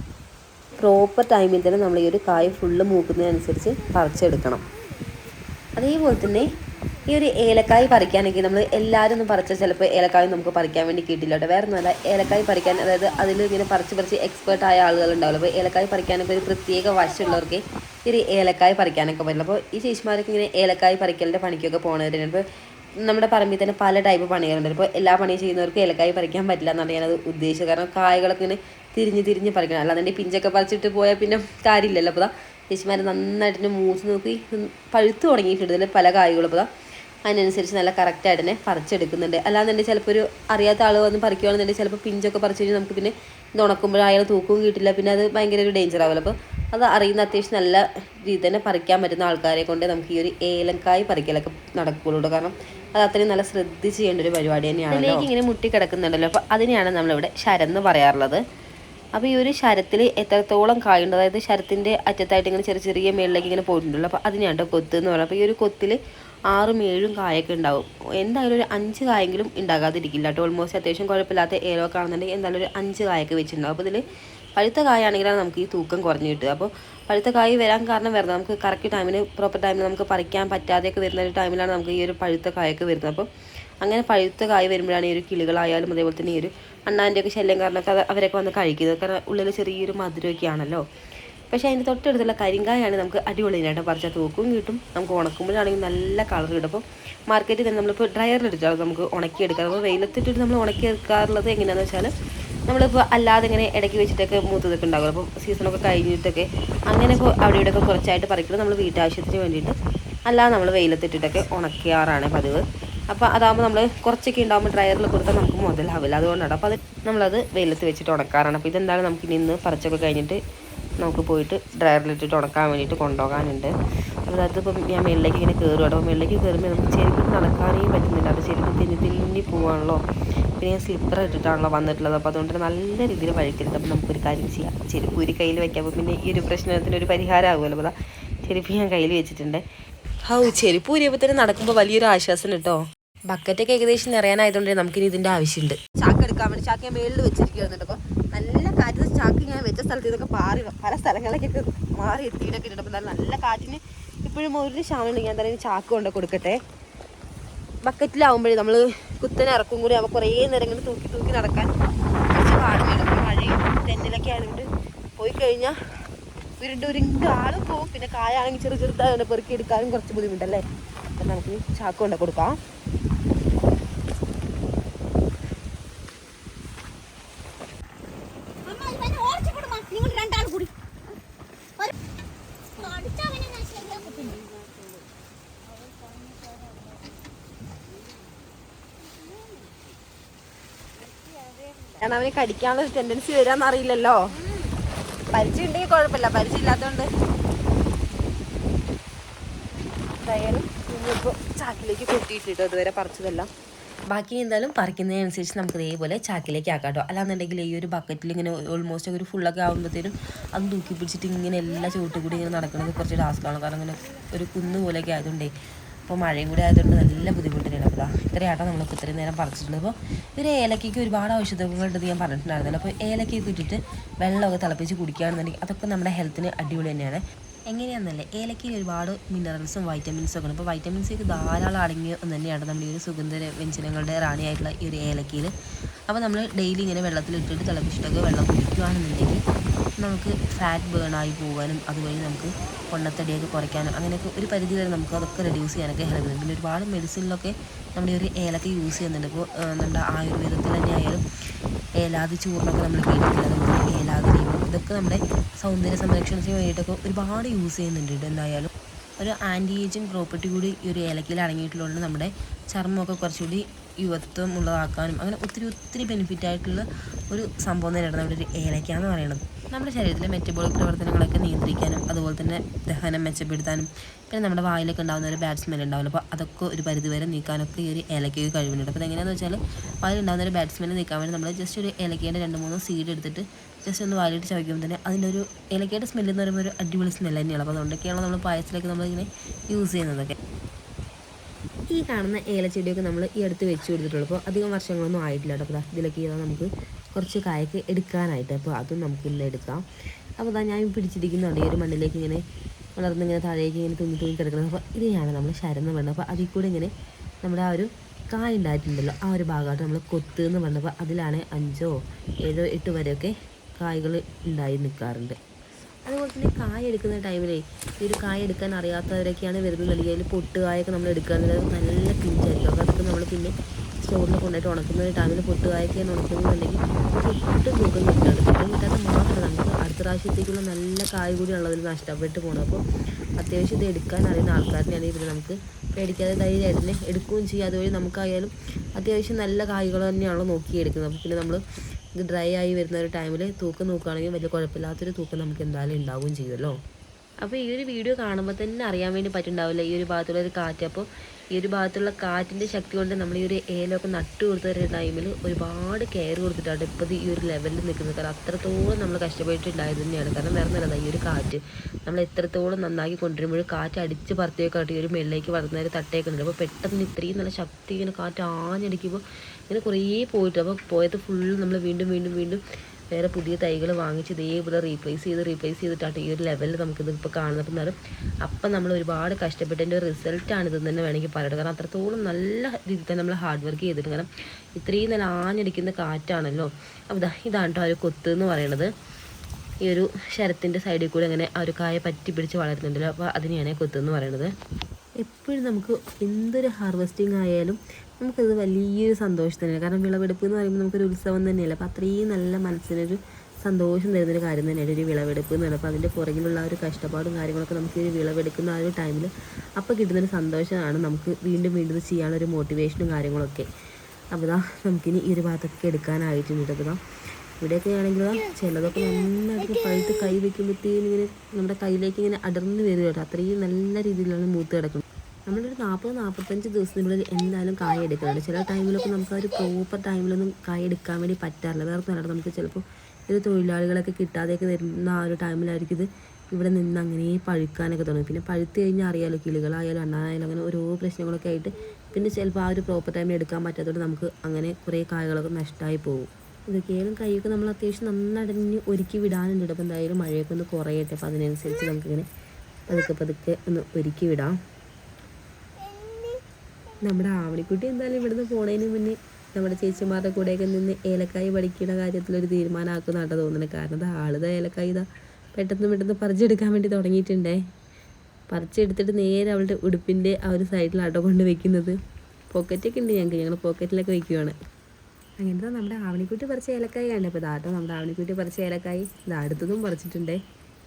[SPEAKER 3] പ്രോപ്പർ ടൈമിൽ തന്നെ നമ്മൾ ഈ ഒരു കായ് ഫുള്ള് മൂക്കുന്നതിനനുസരിച്ച് പറിച്ചെടുക്കണം. അതേപോലെ തന്നെ ഈ ഒരു ഏലക്കായ് പറിക്കാനൊക്കെ നമ്മൾ എല്ലാവരും ഒന്നും പറിച്ചാൽ ചിലപ്പോൾ ഏലക്കായ് നമുക്ക് പറിക്കാൻ വേണ്ടി കിട്ടില്ല കേട്ടോ വേറെ ഒന്നുമല്ല ഏലക്കായ് പറിക്കാൻ അതായത് അതിൽ ഇങ്ങനെ പറിച്ച് പറിച്ച് എക്സ്പേർട്ട് ആയ ആളുകൾ ഉണ്ടാവില്ല. അപ്പോൾ ഏലക്കായ് പറിക്കാനൊക്കെ ഒരു പ്രത്യേക വശമുള്ളവർക്ക് ഈ ഒരു ഏലക്കായ് പറിക്കാനൊക്കെ പറ്റില്ല. അപ്പോൾ ഈ ചേച്ചിമാരൊക്കെ ഇങ്ങനെ ഏലക്കായ് പറിക്കലിന്റെ പണിക്കൊക്കെ പോകുന്നവരുണ്ട് അപ്പോൾ നമ്മുടെ പറമ്പിൽ തന്നെ പല ടൈപ്പ് പണികളുണ്ട്. ഇപ്പോൾ എല്ലാ പണിയും ചെയ്യുന്നവർക്ക് ഏലക്കായ് പറിക്കാൻ പറ്റില്ല എന്നാണ് ഞാനത് ഉദ്ദേശിച്ചത്. കാരണം കായകളൊക്കെ ഇങ്ങനെ തിരിഞ്ഞ് തിരിഞ്ഞ് പറിക്കണം. അല്ലാതെ പിഞ്ചൊക്കെ പറിച്ചിട്ട് പോയാൽ പിന്നെ കാര്യമില്ലല്ലോ. അപ്പോൾ ചേച്ചിമാർ നന്നായിട്ട് മൂത്ത് നോക്കി. പഴുത്ത് തുടങ്ങിയിട്ടുണ്ട് ഇതിൽ പല കായ്കളും അപ്പോൾ അതിനനുസരിച്ച് നല്ല കറക്റ്റായിട്ട് തന്നെ പറിച്ചെടുക്കുന്നുണ്ട്. അല്ലാന്നുണ്ടെങ്കിൽ ചിലപ്പോൾ ഒരു അറിയാത്ത ആൾ വന്ന് പറിക്കുകയാണെന്നുണ്ടെങ്കിൽ ചിലപ്പോൾ പിഞ്ചൊക്കെ പറിച്ച് കഴിഞ്ഞാൽ നമുക്ക് പിന്നെ ഇത് ഉണക്കുമ്പോൾ അയാൾ തൂക്കവും കിട്ടില്ല. പിന്നെ അത് ഭയങ്കര ഒരു ഡേഞ്ചർ ആവുമല്ലോ അപ്പോൾ അത് അറിയുന്ന അത്യാവശ്യം നല്ല രീതി തന്നെ പറിക്കാൻ പറ്റുന്ന ആൾക്കാരെ കൊണ്ട് നമുക്ക് ഈ ഒരു ഏലക്കായ് പറിക്കലൊക്കെ നടക്കുകയുള്ളൂ. കാരണം അത് അത്രയും നല്ല ശ്രദ്ധിച്ച് ചെയ്യേണ്ട ഒരു പരിപാടി തന്നെയാണ് ഇങ്ങനെ മുട്ടി കിടക്കുന്നുണ്ടല്ലോ അപ്പോൾ അതിനെയാണ് നമ്മളിവിടെ ശരം എന്ന് പറയാറുള്ളത്. അപ്പോൾ ഈ ഒരു ശരത്തിൽ എത്രത്തോളം കായുണ്ട്? അതായത് ശരത്തിന്റെ അറ്റത്തായിട്ട് ഇങ്ങനെ ചെറിയ ചെറിയ മേളിലേക്ക് ഇങ്ങനെ പോയിട്ടുണ്ടല്ലോ. അപ്പോൾ അതിനെയാണ് ട്ടോ കൊത്ത് എന്ന് പറയുന്നത്. അപ്പോൾ ഈ ഒരു കൊത്തിൽ ആറും ഏഴും കായൊക്കെ ഉണ്ടാവും. എന്തായാലും ഒരു അഞ്ച് കായെങ്കിലും ഉണ്ടാകാതിരിക്കില്ല കേട്ടോ. ഓൾമോസ്റ്റ് അത്യാവശ്യം കുഴപ്പമില്ലാത്ത ഏലോ കാണുന്നുണ്ടെങ്കിൽ എന്തായാലും ഒരു അഞ്ച് കായൊക്കെ വെച്ചിട്ടുണ്ടാവും. അപ്പോൾ ഇതിൽ പഴുത്ത കായാണെങ്കിലാണ് നമുക്ക് ഈ തൂക്കം കുറഞ്ഞ് കിട്ടുക. അപ്പോൾ പഴുത്ത കായ് വരാൻ കാരണം വരുന്നത് നമുക്ക് കറക്റ്റ് ടൈമിന് പ്രോപ്പർ ടൈമിൽ നമുക്ക് പറിക്കാൻ പറ്റാതെയൊക്കെ വരുന്ന ഒരു ടൈമിലാണ് നമുക്ക് ഈ ഒരു പഴുത്ത കായൊക്കെ വരുന്നത്. അപ്പോൾ അങ്ങനെ പഴുത്ത കായ് വരുമ്പോഴാണ് ഈ ഒരു കിളികളായാലും അതേപോലെ തന്നെ ഈ ഒരു അണ്ണാന്റെയൊക്കെ ശല്യം കാരണമൊക്കെ അത് അവരൊക്കെ വന്ന് കഴിക്കുന്നത്. കാരണം ഉള്ളിൽ ചെറിയൊരു മധുരമൊക്കെ ആണല്ലോ പക്ഷേ അതിന്റെ തൊട്ടടുത്തുള്ള കരിങ്കായാണ് നമുക്ക് അടിപൊളിയായിട്ട് പറിച്ചാൽ തൂക്കും കിട്ടും. നമുക്ക് ഉണക്കുമ്പോഴാണെങ്കിൽ നല്ല കളർ കിട്ടും. അപ്പോൾ മാർക്കറ്റിൽ തന്നെ നമ്മളിപ്പോൾ ഡ്രയറിലിട്ടാണ് നമുക്ക് ഉണക്കി ഉണക്കിയെടുക്കാം അപ്പോൾ വെയിലത്തിട്ടിട്ട് നമ്മൾ ഉണക്കി ഉണക്കിയെടുക്കാറുള്ളത് എങ്ങനെയാണെന്ന് വെച്ചാൽ നമ്മളിപ്പോൾ അല്ലാതെ ഇങ്ങനെ ഇടയ്ക്ക് വെച്ചിട്ടൊക്കെ മൂത്തതൊക്കെ ഉണ്ടാകുമല്ലോ അപ്പോൾ സീസണൊക്കെ കഴിഞ്ഞിട്ടൊക്കെ അങ്ങനെ ഇപ്പോൾ അവിടെ ഇവിടെയൊക്കെ കുറച്ചായിട്ട് പറിക്കുന്നത് നമ്മൾ വീട്ടാവശ്യത്തിന് വേണ്ടിയിട്ട്. അല്ലാതെ നമ്മൾ വെയിലത്തിട്ടിട്ടൊക്കെ ഉണക്കിയാറാണ് പതിവ്. അപ്പോൾ അതാകുമ്പോൾ നമ്മൾ കുറച്ചൊക്കെ ഉണ്ടാകുമ്പോൾ ഡ്രയറിൽ കൊടുത്താൽ നമുക്ക് മുതലാവില്ല. അതുകൊണ്ടാണ്. അപ്പോൾ അത് നമ്മളത് വെയിലത്ത് വെച്ചിട്ട് ഉണക്കാറാണ്. അപ്പോൾ ഇതെന്താണ് നമുക്ക് ഇനി ഇന്ന് പറിച്ചൊക്കെ കഴിഞ്ഞിട്ട് നമുക്ക് പോയിട്ട് ഡ്രയറിലിട്ടിട്ട് ഉണക്കാൻ വേണ്ടിയിട്ട് കൊണ്ടുപോകാനുണ്ട്. അപ്പോൾ അതിപ്പം ഞാൻ മേളിലേക്ക് ഇങ്ങനെ കയറും കേട്ടോ. മേളിലേക്ക് കയറുമ്പോൾ നമുക്ക് ശരിക്കും നടക്കാനേ പറ്റുന്നില്ല. അത് ശരിക്കും തിന്നി തിന്നി പോവാണല്ലോ. പിന്നെ ഞാൻ സ്ലിപ്പർ ഇട്ടിട്ടാണല്ലോ വന്നിട്ടുള്ളത്. അപ്പോൾ അതുകൊണ്ട് നല്ല രീതിയിൽ വഴിക്കരുത് അപ്പോൾ നമുക്കൊരു കാര്യം ചെയ്യാം. ചെരുപ്പ് ഒരു കയ്യിൽ വയ്ക്കാം അപ്പോൾ പിന്നെ ഈ ഒരു പ്രശ്നത്തിന് ഒരു പരിഹാരം ആകുമല്ലോ അപ്പോൾ ചെരുപ്പ് ഞാൻ കയ്യിൽ വെച്ചിട്ടുണ്ട്. ഹൗ ചെരുപ്പ് ഊരിയപ്പോൾ തന്നെ നടക്കുമ്പോൾ വലിയൊരു ആശ്വാസം കേട്ടോ ബക്കറ്റൊക്കെ ഏകദേശം നിറയാനായതുകൊണ്ട് നമുക്കിനി ഇതിന്റെ ആവശ്യമുണ്ട് ചാക്ക് എടുക്കാൻ വേണ്ടി ചാക്ക് ഞാൻ മേളിൽ വെച്ചിരിക്കുന്നുണ്ട് അപ്പോൾ നല്ല കാറ്റ് ചാക്ക് ഞാൻ വെച്ച സ്ഥലത്ത് ഇതൊക്കെ മാറി പല സ്ഥലങ്ങളിലേക്കൊക്കെ മാറി എത്തിയിട്ടൊക്കെ ഉണ്ട് അപ്പോൾ നല്ല കാറ്റിന് ഇപ്പോഴും ഒരു ക്ഷാമുണ്ട് ഞാൻ തന്നെ ചാക്ക് കൊണ്ട് കൊടുക്കട്ടെ. ബക്കറ്റിലാവുമ്പോഴേ നമ്മൾ കുത്തനെ ഇറക്കും. കൂടി അവ കുറേ നേരം ഇങ്ങനെ തൂക്കി തൂക്കി നടക്കാൻ കുറച്ച് പാടുന്നുണ്ട് മഴയും തെന്നിലൊക്കെ ആയതുകൊണ്ട് പോയി കഴിഞ്ഞാൽ ഉരുണ്ട് ഉരുണ്ട് ആളും പോവും. പിന്നെ കായാണെങ്കിൽ ചെറു ചെറുതായതുകൊണ്ട് പെറുക്കി എടുക്കാനും കുറച്ച് ബുദ്ധിമുട്ടല്ലേ? അപ്പം നമുക്ക് ചാക്ക് കൊണ്ട് കൊടുക്കാം. കാരണം അവന് കടിക്കാനുള്ള ടെൻഡൻസി വരാന്ന് അറിയില്ലല്ലോ. പരിചയം ഉണ്ടെങ്കിൽ കുഴപ്പമില്ല പരിചയം ഇല്ലാത്തതുകൊണ്ട് ചാക്കിലേക്ക് കൊട്ടിയിട്ടിട്ടോ ഇതുവരെ പറിച്ചതെല്ലാം. ബാക്കി എന്തായാലും പറിക്കുന്നതിനനുസരിച്ച് നമുക്ക് ഇതേപോലെ ചാക്കിലേക്ക് ആക്കാം കേട്ടോ. അല്ലാന്നുണ്ടെങ്കിൽ ഈ ഒരു ബക്കറ്റിൽ ഇങ്ങനെ ഓൾമോസ്റ്റ് ഒരു ഫുള്ളൊക്കെ ആകുമ്പോഴത്തേനും അത് തൂക്കി പിടിച്ചിട്ട് ഇങ്ങനെ എല്ലാ ചുവട്ടും കൂടി ഇങ്ങനെ നടക്കുന്നത് കുറച്ച് ടാസ്ക്കാണ് കാരണം ഇങ്ങനെ ഒരു കുന്ന് പോലെയൊക്കെ ആയതുകൊണ്ടേ അപ്പോൾ മഴയും കൂടി ആയതുകൊണ്ട് നല്ല ബുദ്ധിമുട്ടിനാണ് അപ്പോൾ ഇത്രയാട്ടോ നമ്മൾക്ക് ഇത്രയും നേരം പറിച്ചിട്ടുണ്ട് അപ്പോൾ ഒരു ഏലക്കയ്ക്ക് ഒരുപാട് ഔഷധങ്ങളുണ്ടെന്ന് ഞാൻ പറഞ്ഞിട്ടുണ്ടായിരുന്നല്ലോ. അപ്പോൾ ഏലക്കയൊക്കെ ഇട്ടിട്ട് വെള്ളമൊക്കെ തിളപ്പിച്ച് കുടിക്കുകയാണെന്നുണ്ടെങ്കിൽ അതൊക്കെ നമ്മുടെ ഹെൽത്തിന് അടിപൊളി തന്നെയാണ്. എങ്ങനെയാണെന്നല്ലേ ഏലക്കയിൽ ഒരുപാട് മിനറൽസും വൈറ്റമിൻസും ഒക്കെ ഉണ്ട്. അപ്പോൾ വൈറ്റമിൻസ് ഒക്കെ ധാരാളം അടങ്ങിയ ഒന്ന് തന്നെയാണ് നമ്മുടെ ഈ ഒരു സുഗന്ധ വ്യഞ്ജനങ്ങളുടെ റാണിയായിട്ടുള്ള ഈ ഒരു ഏലക്കയിൽ. അപ്പോൾ നമ്മൾ ഡെയിലി ഇങ്ങനെ വെള്ളത്തിൽ വെള്ളത്തിലിട്ടിട്ട് തിളപ്പിച്ചിട്ടൊക്കെ വെള്ളം കുടിക്കുകയാണെന്നുണ്ടെങ്കിൽ നമുക്ക് ഫാറ്റ് ബേൺ ആയി പോകാനും അതുവഴി നമുക്ക് പൊണ്ണത്തടിയൊക്കെ കുറയ്ക്കാനും അങ്ങനെയൊക്കെ ഒരു പരിധി വരെ നമുക്ക് അതൊക്കെ റെഡ്യൂസ് ചെയ്യാനൊക്കെ ഹെൽപ്പ് ചെയ്യും പിന്നെ ഒരുപാട് മെഡിസിനിലൊക്കെ നമ്മുടെ ഒരു ഏലക്ക യൂസ് ചെയ്യുന്നുണ്ട്. ഇപ്പോൾ നമ്മുടെ ആയുർവേദത്തിൽ തന്നെ ആയാലും ഏലാതി ചൂർണമൊക്കെ നമ്മൾ നമുക്ക് ഏലാതി ഇതൊക്കെ നമ്മുടെ സൗന്ദര്യ സംരക്ഷണത്തിന് വേണ്ടിയിട്ടൊക്കെ ഒരുപാട് യൂസ് ചെയ്യുന്നുണ്ട് എന്തായാലും. ഒരു ആന്റി ഏജിങ് പ്രോപ്പർട്ടി കൂടി ഈ ഒരു ഏലക്കയിൽ അടങ്ങിയിട്ടുള്ളത് നമ്മുടെ ചർമ്മമൊക്കെ കുറച്ചുകൂടി യുവത്വം ഉള്ളതാക്കാനും അങ്ങനെ ഒത്തിരി ഒത്തിരി ബെനിഫിറ്റ് ആയിട്ടുള്ള ഒരു സംഭവം തന്നെയാണ് നമ്മുടെ ഒരു ഏലക്ക എന്ന് പറയുന്നത്. നമ്മുടെ ശരീരത്തിലെ മെറ്റബോളിക് പ്രവർത്തനങ്ങളൊക്കെ നിയന്ത്രിക്കാനും അതുപോലെ തന്നെ ദഹനം മെച്ചപ്പെടുത്താനും പിന്നെ നമ്മുടെ വായിലൊക്കെ ഉണ്ടാകുന്ന ഒരു ബാഡ് സ്മെൽ ഉണ്ടാവില്ല അപ്പോൾ അതൊക്കെ ഒരു പരിധിവരെ നീക്കാനൊക്കെ ഈ ഒരു ഏലക്കയ്ക്ക് കഴിവുണ്ട്. അപ്പോൾ എങ്ങനെയാണെന്ന് വെച്ചാൽ വായിലുണ്ടാകുന്ന ഒരു ബാഡ് സ്മെൽ നീക്കാൻ വേണ്ടി നമ്മൾ ജസ്റ്റ് ഒരു ഏലക്കേന്റെ രണ്ട് മൂന്ന് സീഡ് എടുത്തിട്ട് ജസ്റ്റ് ഒന്ന് വായിലിട്ട് ചവയ്ക്കുമ്പോൾ തന്നെ അതിന്റെ ഒരു ഏലക്കയുടെ സ്മെല്ല് എന്ന് പറയുമ്പോൾ ഒരു അടിപൊളി സ്മെൽ തന്നെയാണ്. അപ്പോൾ അതുകൊണ്ടൊക്കെയാണ് നമ്മൾ പായസത്തിലേക്ക് നമ്മളിങ്ങനെ യൂസ് ചെയ്യുന്നതൊക്കെ. ഈ കാണുന്ന ഏലച്ചെടിയൊക്കെ നമ്മൾ ഈ അടുത്ത് വെച്ച് കൊടുത്തിട്ടുള്ളൂ. അപ്പോൾ അധികം വർഷങ്ങളൊന്നും ആയിട്ടില്ല കേട്ടോ. അപ്പോൾ ഇതിലൊക്കെ ചെയ്താൽ നമുക്ക് കുറച്ച് കായൊക്കെ എടുക്കാനായിട്ട്. അപ്പോൾ അതും നമുക്ക് ഇന്ന് എടുക്കാം. അപ്പോൾ അതാ ഞാൻ പിടിച്ചിരിക്കുന്നുണ്ട് ഈ ഒരു മണ്ണിലേക്ക് ഇങ്ങനെ വളർന്നിങ്ങനെ താഴേക്ക് ഇങ്ങനെ തുന്നി തുന്നി കിടക്കുന്നത് അപ്പോൾ ഇതിനെയാണ് നമ്മൾ ശരന്ന് പറയുന്നത്. അപ്പോൾ അതിൽ കൂടെ ഇങ്ങനെ നമ്മുടെ ആ ഒരു കായ ഉണ്ടായിട്ടുണ്ടല്ലോ. ആ ഒരു ഭാഗമായിട്ട് നമ്മൾ കൊത്ത് എന്ന് പറഞ്ഞപ്പോൾ അതിലാണ് അഞ്ചോ ഏഴോ എട്ട് വരെയൊക്കെ കായ്കൾ ഉണ്ടായി നിൽക്കാറുണ്ട്. അതുപോലെ തന്നെ കായ എടുക്കുന്ന ടൈമിലേ ഈ ഒരു കായ എടുക്കാൻ അറിയാത്തവരൊക്കെയാണ് വരുന്നത് അല്ലെങ്കിൽ അതിൽ പൊട്ട് കായൊക്കെ നമ്മൾ എന്നുള്ളത് നല്ല പിഞ്ചായിരിക്കും. അപ്പോൾ അതൊക്കെ നമ്മൾ പിന്നെ സ്റ്റോറിൽ കൊണ്ടുപോയിട്ട് ഉണക്കുന്ന ഒരു ടൈമിൽ പൊട്ട് കായ്ക്കാൻ ഉണക്കുന്നുണ്ടെങ്കിൽ ഒട്ടും തൂക്കം കിട്ടാതെ തൂക്കം കിട്ടാത്ത മാത്രമേ നമുക്ക് അടുത്ത പ്രാവശ്യത്തേക്കുള്ള നല്ല കായ് കൂടി ഉള്ളതിൽ നഷ്ടപ്പെട്ട് പോകണം അപ്പോൾ അത്യാവശ്യം ഇത് എടുക്കാൻ അറിയുന്ന ആൾക്കാരനെയാണ് പിന്നെ നമുക്ക് പേടിക്കാതെ ധൈര്യമായിട്ട് തന്നെ എടുക്കുകയും ചെയ്യും. അതുവഴി നമുക്കായാലും അത്യാവശ്യം നല്ല കായ്കൾ തന്നെയാണല്ലോ നോക്കിയെടുക്കുന്നത്. അപ്പോൾ പിന്നെ നമ്മൾ ഇത് ഡ്രൈ ആയി വരുന്ന ഒരു ടൈമിൽ തൂക്കം നോക്കുകയാണെങ്കിൽ വലിയ കുഴപ്പമില്ലാത്തൊരു തൂക്കം നമുക്ക് എന്തായാലും ഉണ്ടാവുകയും ചെയ്യുമല്ലോ അപ്പോൾ ഈ ഒരു വീഡിയോ കാണുമ്പോൾ തന്നെ അറിയാൻ വേണ്ടി പറ്റുന്നുണ്ടാവില്ല. ഈ ഒരു ഭാഗത്തുള്ള ഒരു കാറ്റ്. അപ്പോൾ ഈ ഒരു ഭാഗത്തുള്ള കാറ്റിന്റെ ശക്തി കൊണ്ട് നമ്മൾ ഈ ഒരു ഏലമൊക്കെ നട്ടു കൊടുത്ത ഒരു ടൈമിൽ ഒരുപാട് കെയർ കൊടുത്തിട്ടാണ് ഇപ്പോൾ ഈ ഒരു ലെവലിൽ നിൽക്കുന്നത് കാരണം അത്രത്തോളം നമ്മൾ കഷ്ടപ്പെട്ടിട്ടുണ്ടായത് തന്നെയാണ്. കാരണം വേറെ നല്ലതാണ് ഈ ഒരു കാറ്റ്. നമ്മൾ എത്രത്തോളം നന്നാക്കി കൊണ്ടുവരുമ്പോഴും കാറ്റ് അടിച്ച് പറത്തിയൊക്കെ ഈ ഒരു മേളിലേക്ക് വളർന്ന ഒരു തട്ടയൊക്കെ അപ്പോൾ പെട്ടെന്ന് ഇത്രയും നല്ല ശക്തി ഇങ്ങനെ കാറ്റ് ആഞ്ഞടിക്കുമ്പോൾ ഇങ്ങനെ കുറേ പോയിട്ട്. അപ്പോൾ പോയത് ഫുള്ള് നമ്മൾ വീണ്ടും വീണ്ടും വീണ്ടും വേറെ പുതിയ തൈകൾ വാങ്ങിച്ച് ഇതേപോലെ റീപ്ലേസ് ചെയ്ത് റീപ്ലേസ് ചെയ്തിട്ടാണ് ഈ ഒരു ലെവലിൽ നമുക്കിത് ഇപ്പോൾ കാണുന്നത്. അപ്പം എന്നാലും അപ്പം നമ്മൾ ഒരുപാട് കഷ്ടപ്പെട്ടതിന്റെ റിസൾട്ടാണ് ഇതെന്ന് തന്നെ വേണമെങ്കിൽ പറയട്ടെ. കാരണം അത്രത്തോളം നല്ല രീതിയിൽ തന്നെ നമ്മൾ ഹാർഡ് വർക്ക് ചെയ്തിട്ട് കാരണം ഇത്രയും നല്ല ആഞ്ഞടിക്കുന്ന കാറ്റാണല്ലോ. അപ്പോൾ ഇതാ ഇതാണ് കേട്ടോ ഒരു കൊത്ത് എന്ന് പറയുന്നത് ഈ ഒരു ശരത്തിന്റെ സൈഡിൽ കൂടെ അങ്ങനെ ആ ഒരു കായ പറ്റി പിടിച്ച് വളരുന്നുണ്ടല്ലോ. അപ്പോൾ അതിനെയാണ് കൊത്ത് എന്ന് പറയുന്നത് എപ്പോഴും നമുക്ക് എന്തൊരു ഹാർവെസ്റ്റിംഗ് ആയാലും നമുക്കത് വലിയൊരു സന്തോഷം തന്നെയാണ് കാരണം വിളവെടുപ്പ് എന്ന് പറയുമ്പോൾ നമുക്കൊരു ഉത്സവം തന്നെയല്ല? അപ്പോൾ അത്രയും നല്ല മനസ്സിനൊരു സന്തോഷം തരുന്നൊരു കാര്യം തന്നെയാണ് ഒരു വിളവെടുപ്പ് എന്ന് പറയുമ്പോൾ അപ്പോൾ അതിന്റെ പുറകിലുള്ള ഒരു കഷ്ടപ്പാടും കാര്യങ്ങളൊക്കെ നമുക്ക് ഒരു വിളവെടുക്കുന്ന ആ ഒരു ടൈമിൽ അപ്പോൾ കിട്ടുന്നൊരു സന്തോഷമാണ് നമുക്ക് വീണ്ടും വീണ്ടും ചെയ്യാനുള്ളൊരു മോട്ടിവേഷനും കാര്യങ്ങളൊക്കെ. അപ്പോൾ ഇതാ നമുക്കിനി ഈ ഒരു ഭാഗത്തൊക്കെ എടുക്കാനായിട്ടുണ്ട് അപ്പോൾ ഇതാ ഇവിടെയൊക്കെ ആണെങ്കിൽ ചിലതൊക്കെ നന്നായിട്ട് പഴുത്ത് കൈ വെക്കുമ്പോഴത്തേനും ഇങ്ങനെ നമ്മുടെ കയ്യിലേക്ക് ഇങ്ങനെ അടർന്ന് വരും അത്രയും നല്ല രീതിയിലാണ് മൂത്ത് കിടക്കുന്നത് നമ്മളൊരു നാൽപ്പത് നാൽപ്പത്തഞ്ച് ദിവസത്തിനുള്ളിൽ എന്തായാലും കായ എടുക്കുന്നുണ്ട് ചില ടൈമിലൊക്കെ നമുക്ക് ഒരു പ്രോപ്പർ ടൈമിലൊന്നും കായ എടുക്കാൻ വേണ്ടി പറ്റാറില്ല. വേറെ നല്ലത് നമുക്ക് ചിലപ്പോൾ ഇത് തൊഴിലാളികളൊക്കെ കിട്ടാതെയൊക്കെ വരുന്ന ആ ഒരു ടൈമിലായിരിക്കും ഇത് ഇവിടെ നിന്ന് അങ്ങനെ പഴുക്കാനൊക്കെ തുടങ്ങും പിന്നെ പഴുത്ത് കഴിഞ്ഞാൽ അറിയാലോ കിളികളായാലും അണ്ണായാലും അങ്ങനെ ഓരോ പ്രശ്നങ്ങളൊക്കെ ആയിട്ട് പിന്നെ ചിലപ്പോൾ ആ ഒരു പ്രോപ്പർ ടൈമിൽ എടുക്കാൻ പറ്റാത്തതുകൊണ്ട് നമുക്ക് അങ്ങനെ കുറേ കായകളൊക്കെ നഷ്ടമായി പോകും. ഇതൊക്കെയാലും കൈയൊക്കെ നമ്മൾ അത്യാവശ്യം നന്നടഞ്ഞ് ഒരുക്കി വിടാനുണ്ട് അപ്പോൾ എന്തായാലും മഴയൊക്കെ ഒന്ന് കുറയട്ടെ. അപ്പോൾ അതിനനുസരിച്ച് നമുക്കിങ്ങനെ പതുക്കെ പതുക്കെ ഒന്ന് ഒരുക്കി വിടാം. നമ്മുടെ ആവണിക്കുട്ടി എന്തായാലും ഇവിടുന്ന് പോണതിന് മുന്നേ നമ്മുടെ ചേച്ചിമാരുടെ കൂടെയൊക്കെ നിന്ന് ഏലക്കായ പഠിക്കുന്ന കാര്യത്തിലൊരു തീരുമാനമാക്കുന്നതാട്ടോ തോന്നുന്നത് കാരണം ഇത് ആളുടെ ഏലക്കായ ഇതാ പെട്ടെന്ന് പെട്ടെന്ന് പറിച്ചെടുക്കാൻ വേണ്ടി തുടങ്ങിയിട്ടുണ്ടേ. പറിച്ചെടുത്തിട്ട് നേരെ അവളുടെ ഉടുപ്പിന്റെ ആ ഒരു സൈഡിലാട്ടോ കൊണ്ട് വെക്കുന്നത്. പോക്കറ്റൊക്കെ ഉണ്ട് ഞങ്ങൾക്ക്. ഞങ്ങൾ പോക്കറ്റിലൊക്കെ വെക്കുവാണ്. അങ്ങനത്തെ നമ്മുടെ ആവണിക്കുട്ടി പറിച്ച ഏലക്കായ കണ്ടേ അപ്പോൾ ഇതാട്ടോ നമ്മുടെ ആവണിക്കുട്ടി പറിച്ച ഏലക്കായ ഇത് അടുത്തതും പറിച്ചിട്ടുണ്ടേ.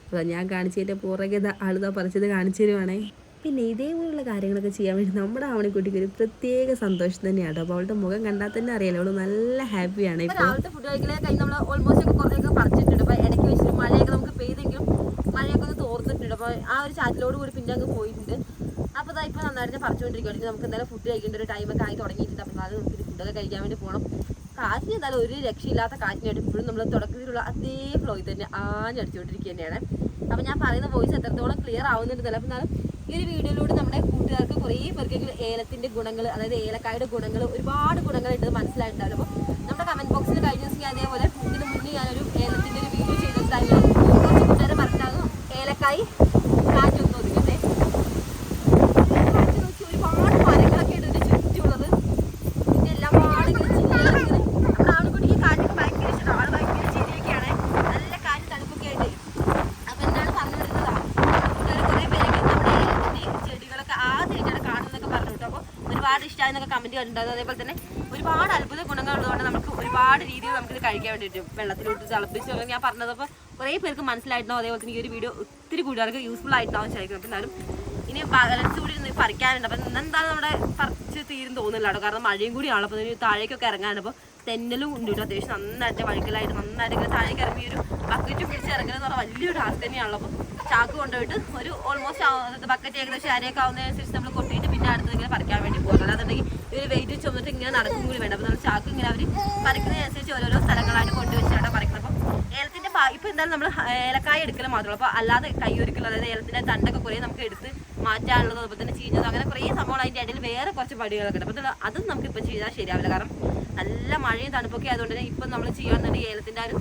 [SPEAKER 3] അപ്പോൾ ഞാൻ കാണിച്ചതിന്റെ പുറകെ ആളിതാ പറിച്ചത് കാണിച്ചു തരുവാണേ. പിന്നെ ഇതേപോലുള്ള കാര്യങ്ങളൊക്കെ ചെയ്യാൻ വേണ്ടി നമ്മുടെ ആവണിക്കുട്ടിക്ക് ഒരു പ്രത്യേക സന്തോഷം തന്നെയാണ് കേട്ടോ അപ്പോൾ അവളുടെ മുഖം കണ്ടാൽ തന്നെ അറിയാലോ അവൾ നല്ല ഹാപ്പിയാണ് ഇപ്പോൾ
[SPEAKER 1] രാവിലത്തെ ഫുഡ് കഴിഞ്ഞ് നമ്മൾ ഓൾമോസ്റ്റ് ഒക്കെ കുറേയൊക്കെ പറിച്ചിട്ടുണ്ട്. അപ്പോൾ ഇടയ്ക്ക് വെച്ചിട്ട് മഴയൊക്കെ നമുക്ക് പെയ്തെങ്കിലും മഴയൊക്കെ ഒന്ന് തോർന്നിട്ടുണ്ട്. അപ്പോൾ ആ ഒരു ചാറ്റിലോട് കൂടി പിന്നെ അങ്ങ് പോയിട്ടുണ്ട്. അപ്പോൾ അതാ ഇപ്പോൾ നന്നായിട്ട് പറിച്ചുകൊണ്ടിരിക്കുകയാണ് ഇനി നമുക്ക് എന്തായാലും ഫുഡ് കഴിക്കേണ്ട ഒരു ടൈമൊക്കെ ആയി തുടങ്ങിയിട്ടുണ്ട്. അപ്പോൾ അത് നമുക്ക് ഫുഡൊക്കെ കഴിക്കാൻ വേണ്ടി പോകണം കാറ്റിന് എന്തായാലും ഒരു രക്ഷയില്ലാത്ത കാറ്റിനായിട്ട് ഇപ്പോഴും നമ്മൾ തുടക്കത്തിലുള്ള അതേ ഫ്ലോയിൽ തന്നെ ആഞ്ഞടിച്ചുകൊണ്ടിരിക്കുക തന്നെയാണ് അപ്പോൾ ഞാൻ പറയുന്ന വോയിസ് എത്രത്തോളം ക്ലിയർ ആവുന്നുണ്ട് അപ്പോൾ എന്നാലും ഈ ഒരു വീഡിയോയിലൂടെ നമ്മുടെ കൂട്ടുകാർക്ക് കുറേ പേർക്കെങ്കിലും ഏലത്തിന്റെ ഗുണങ്ങൾ അതായത് ഏലക്കായുടെ ഗുണങ്ങൾ ഒരുപാട് ഗുണങ്ങളുണ്ട് മനസ്സിലായിട്ടുണ്ടാവും അപ്പോൾ നമ്മുടെ കമന്റ് ബോക്സിൽ കഴിഞ്ഞ ദിവസം ഞാൻ അതേപോലെ ഇതിന് മുന്നേ ഞാനൊരു ഏലത്തിന്റെ ഒരു വീഡിയോ ചെയ്ത ടൈമിൽ കുറച്ച് കൂട്ടുകാരെ പറഞ്ഞിട്ടാകും ഏലക്കായി കാറ്റൊന്നും ഒതുക്കട്ടെ കാറ്റ് നോക്കി ഒരുപാട് മരങ്ങളൊക്കെ ഉണ്ട് ഇതിന്റെ ചുറ്റുമുള്ളത് ഇതിന്റെ എല്ലാം പാടെ ഇങ്ങനെ ചില്ലയിങ്ങനെ നമ്മുടെ ആവണിക്കുട്ടിക്ക് കാറ്റൊക്കെ ഭയങ്കര ഇഷ്ടമാണ് ആൾ ഭയങ്കര ചിരിയൊക്കെയാണ് നല്ല കാറ്റ് തണുപ്പൊക്കെ ആയിട്ട് അപ്പൊ എന്താണ് പറഞ്ഞു വരുന്നതാ കൂട്ടുകാർ കുറെ പേരൊക്കെ നമ്മുടെ ഏലത്തിന്റെ ചെടികളൊക്കെ ആദ്യമായിട്ടാണ് കാണുന്നതൊക്കെ പറഞ്ഞു കേട്ടോ അപ്പൊ ഒരുപാട് ഇഷ്ടമായെന്നൊക്കെ കമന്റ് അതേപോലെ തന്നെ ഒരുപാട് അത്ഭുത ഗുണങ്ങളുള്ളതുകൊണ്ട് നമുക്ക് ഒരുപാട് രീതിയിൽ നമുക്കിത് കഴിക്കാൻ വേണ്ടിയിട്ട് വെള്ളത്തിലോട്ട് തിളപ്പിച്ച് ഞാൻ പറഞ്ഞതപ്പോൾ കുറേ പേർക്ക് മനസ്സിലായിട്ടുണ്ടോ അതേപോലെ തന്നെ ഈ ഒരു വീഡിയോ ഒത്തിരി കൂട്ടുകാർക്ക് യൂസ്ഫുൾ ആയിട്ടുണ്ടാവും ശരിക്കും. അപ്പം എന്നാലും ഇനി ബാലൻസ് കൂടി ഇന്ന് പറിക്കാനുണ്ട്. അപ്പം ഇന്നെന്തായാലും നമ്മുടെ പറിച്ച് തീരും തോന്നില്ല കേട്ടോ. കാരണം മഴയും കൂടിയാണല്ലോ അപ്പോൾ ഇതിന് താഴേക്കൊക്കെ ഇറങ്ങാനുണ്ട്. അപ്പോൾ തെന്നലും ഉണ്ട് കേട്ടോ. അത്യാവശ്യം നന്നായിട്ട് വഴുക്കലായിട്ട് നന്നായിട്ട് ഇങ്ങനെ താഴേക്ക് ഇറങ്ങി ഒരു ബക്കറ്റ് പിടിച്ച് ഇറങ്ങുന്നത് പറഞ്ഞാൽ വലിയൊരു ടാസ്ക് തന്നെയാണല്ലോ. അപ്പോൾ ചാക്ക് കൊണ്ടുപോയിട്ട് ഒരു ഓൾമോസ്റ്റ് ബക്കറ്റ് ഏകദേശം അരയൊക്കെ ആവുന്നതനുസരിച്ച് നമ്മൾ കൊട്ടിയിട്ട് പിന്നെ അടുത്തത് ഇങ്ങനെ പറിക്കാൻ വേണ്ടി പോകും. അല്ലാന്നുണ്ടെങ്കിൽ ഇവർ വെയിറ്റ് ചുമന്നിട്ട് ഇങ്ങനെ നടക്കും കൂടി വേണ്ട. അപ്പോൾ നമ്മൾ ചാക്ക് ഇങ്ങനെ അവർ പറിക്കുന്നതിനനുസരിച്ച് ഓരോരോ സ്ഥലങ്ങളായിട്ട് കൊണ്ടുവച്ചിട്ടാണ് പറിക്കുന്നത് അപ്പൊ ഏലത്തിന്റെ ഇപ്പൊ എന്തായാലും നമ്മൾ ഏലക്കായ എടുക്കൽ മാത്രമേ അപ്പോൾ അല്ലാതെ കൈ കൈയൊരുക്കൽ അതായത് ഏലത്തിന്റെ തണ്ടൊക്കെ കുറേ നമുക്ക് എടുത്ത് മാറ്റാനുള്ളത് അതുപോലെ തന്നെ ചീഞ്ഞത് അങ്ങനെ കുറേ സംഭവങ്ങൾ അതിന്റെ ഇടയിൽ വേറെ കുറച്ച് പടികളൊക്കെ ഉണ്ട്. അപ്പോൾ അതും നമുക്ക് ഇപ്പൊ ചെയ്താൽ ശരിയാവില്ല. കാരണം നല്ല മഴയും തണുപ്പൊക്കെ ആയതുകൊണ്ട് തന്നെ ഇപ്പം നമ്മൾ ചെയ്യാന്നുണ്ടെങ്കിൽ ഏലത്തിന്റെ ആ ഒരു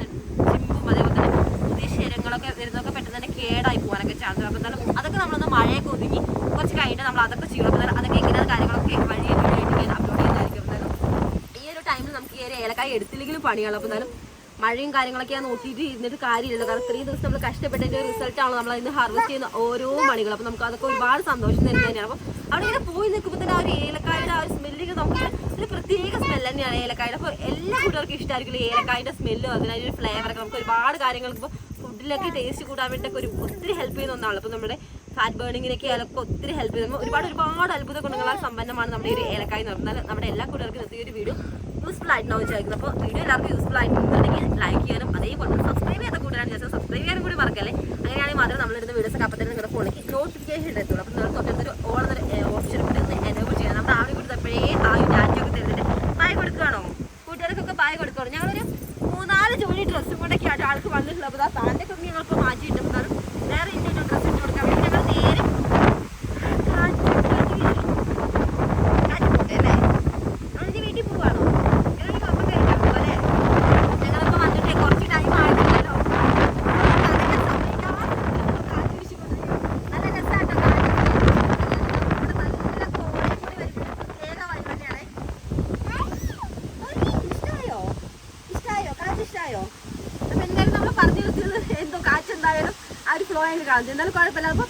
[SPEAKER 1] ചിമ്പും അതേപോലെ തന്നെ പുതിയ ശരങ്ങളൊക്കെ വരുന്നതൊക്കെ പെട്ടെന്ന് തന്നെ കേടായി പോകാനൊക്കെ ചാൻസ് അപ്പോൾ എന്തായാലും അതൊക്കെ നമ്മളൊന്ന് മഴയൊക്കെ ഒതുങ്ങി കുറച്ച് കഴിഞ്ഞിട്ട് നമ്മൾ അതൊക്കെ ചെയ്യണം അപ്പോൾ എന്തായാലും അതൊക്കെ എങ്ങനെയാണ് കാര്യങ്ങളൊക്കെ വഴിയെ വീഡിയോ ഞാൻ അപ്ലോഡ് ചെയ്യുന്നതായിരിക്കും അപ്പോൾ എന്തായാലും ഈ ഒരു ടൈമിൽ നമുക്ക് ഈ ഒരു ഏലക്കായ എടുത്തില്ലെങ്കിലും പണിയാണ്. അപ്പോൾ എന്തായാലും മഴയും കാര്യങ്ങളൊക്കെ നോക്കിയിട്ട് ഇരുന്നിട്ട് കാര്യമില്ലല്ലോ. കാരണം ഇത്രയും ദിവസം നമ്മൾ കഷ്ടപ്പെട്ടതിന്റെ റിസൾട്ട് ആണ് നമ്മൾ അതിന് ഹാർവെസ്റ്റ് ചെയ്യുന്ന ഓരോ മണികളും അപ്പോൾ നമുക്ക് അതൊക്കെ ഒരുപാട് സന്തോഷം തരുന്നത് തന്നെയാണ്. അപ്പോൾ അവിടെ ഇങ്ങനെ പോയി നിൽക്കുമ്പോൾ തന്നെ ആ ഒരു ഏലക്കായുടെ ആ ഒരു സ്മെല്ലിങ് നമുക്ക് ഒരു പ്രത്യേക സ്മെല്ല് തന്നെയാണ് ഏലക്കായുടെ. അപ്പോൾ എല്ലാ കൂട്ടർക്കും ഇഷ്ടമായിരിക്കും ഏലക്കായുടെ സ്മെല്ലും അതിനൊരു ഫ്ലേവറൊക്കെ നമുക്ക് ഒരുപാട് കാര്യങ്ങൾക്ക് ഇപ്പോൾ ഫുഡിലൊക്കെ ടേസ്റ്റ് കൂടാൻ വേണ്ടിയിട്ടൊക്കെ ഒരു ഒത്തിരി ഹെൽപ്പ് ചെയ്യുന്ന ഒന്നാണ് അപ്പോൾ നമ്മുടെ ഫാറ്റ് ബേണിങ്ങിനൊക്കെ ഏലക്ക ഒത്തിരി ഹെൽപ്പ് ചെയ്യുന്നു ഒരുപാട് ഒരുപാട് അത്ഭുത ഗുണങ്ങളാൽ സമ്പന്നമാണ് നമ്മുടെ ഈ ഏലക്കായ എന്ന് പറഞ്ഞാൽ നമ്മുടെ എല്ലാ കൂട്ടുകാർക്കും ഈ ഒരു വീഡിയോ യൂസ്ഫുൾ ആയിട്ടുണ്ടാവും വിചാരിക്കുന്നത് അപ്പോൾ വീഡിയോ എല്ലാവർക്കും യൂസ്ഫുൾ ആയിട്ടുണ്ടെങ്കിൽ ലൈക്ക് ചെയ്യാനും അതേപോലെ സബ്സ്ക്രൈബ് ചെയ്യാത്ത കൂടുതലാണ് ജസ്റ്റ് സബ്സ്ക്രൈബ് ചെയ്യാനും കൂടി മറക്കല്ലേ? അങ്ങനെയാണെങ്കിൽ മാത്രമേ നമ്മളിടുന്ന വീഡിയോസ് അപ്പം തന്നെ നിങ്ങളുടെ ഫോണിലേക്ക് നോട്ടിഫിക്കേഷൻ എത്തുള്ളൂ അപ്പോൾ നിങ്ങൾ തൊട്ടടുത്തൊരു എന്നൊരു ഓപ്ഷൻ ഒന്ന് എനേബിൾ ചെയ്യാം നമ്മുടെ കൂടി അപ്പോഴേ ആ ഒരു ഡാറ്റയൊക്കെ തരുന്നുണ്ട്. പായ കൊടുക്കുകയാണോ കൂട്ടുകാർക്കൊക്കെ പായ കൊടുക്കുകയാണോ ഞങ്ങളൊരു മൂന്നാൽ ജോലി ഡ്രസ്സും കൊണ്ടൊക്കെയാണ് ആൾക്ക് വന്നിട്ടുള്ളത്. അപ്പോൾ ആ ഒക്കെ ഞങ്ങൾക്ക് മാറ്റിയിട്ട് എന്നാലും വേറെ ഇന്ത്യയുടെ ഡ്രസ്സ് ഇട്ട് കൊടുക്കാൻ വേണ്ടി ഞങ്ങൾ നേരെ കാറ്റിക്കോട്ടെ അല്ലേ നമ്മളിനി വീട്ടിൽ പോവാണോ ഞങ്ങൾ കപ്പം കഴിക്കാൻ പോവാ അല്ലേ ഞങ്ങളൊക്കെ വന്നിട്ട് കുറച്ച് ടൈം ആയിട്ടില്ലല്ലോ നല്ല രസമാട്ടോ ഇഷ്ടായോ ഇഷ്ടായോ കാറ്റ് ഇഷ്ടായോ അപ്പൊ എന്തായാലും നമ്മൾ പറഞ്ഞു നിർത്തിയത് എന്തോ കാറ്റ് ആ ഒരു ഫ്ലോ ആയിട്ട് എന്തായാലും കുഴപ്പമില്ല.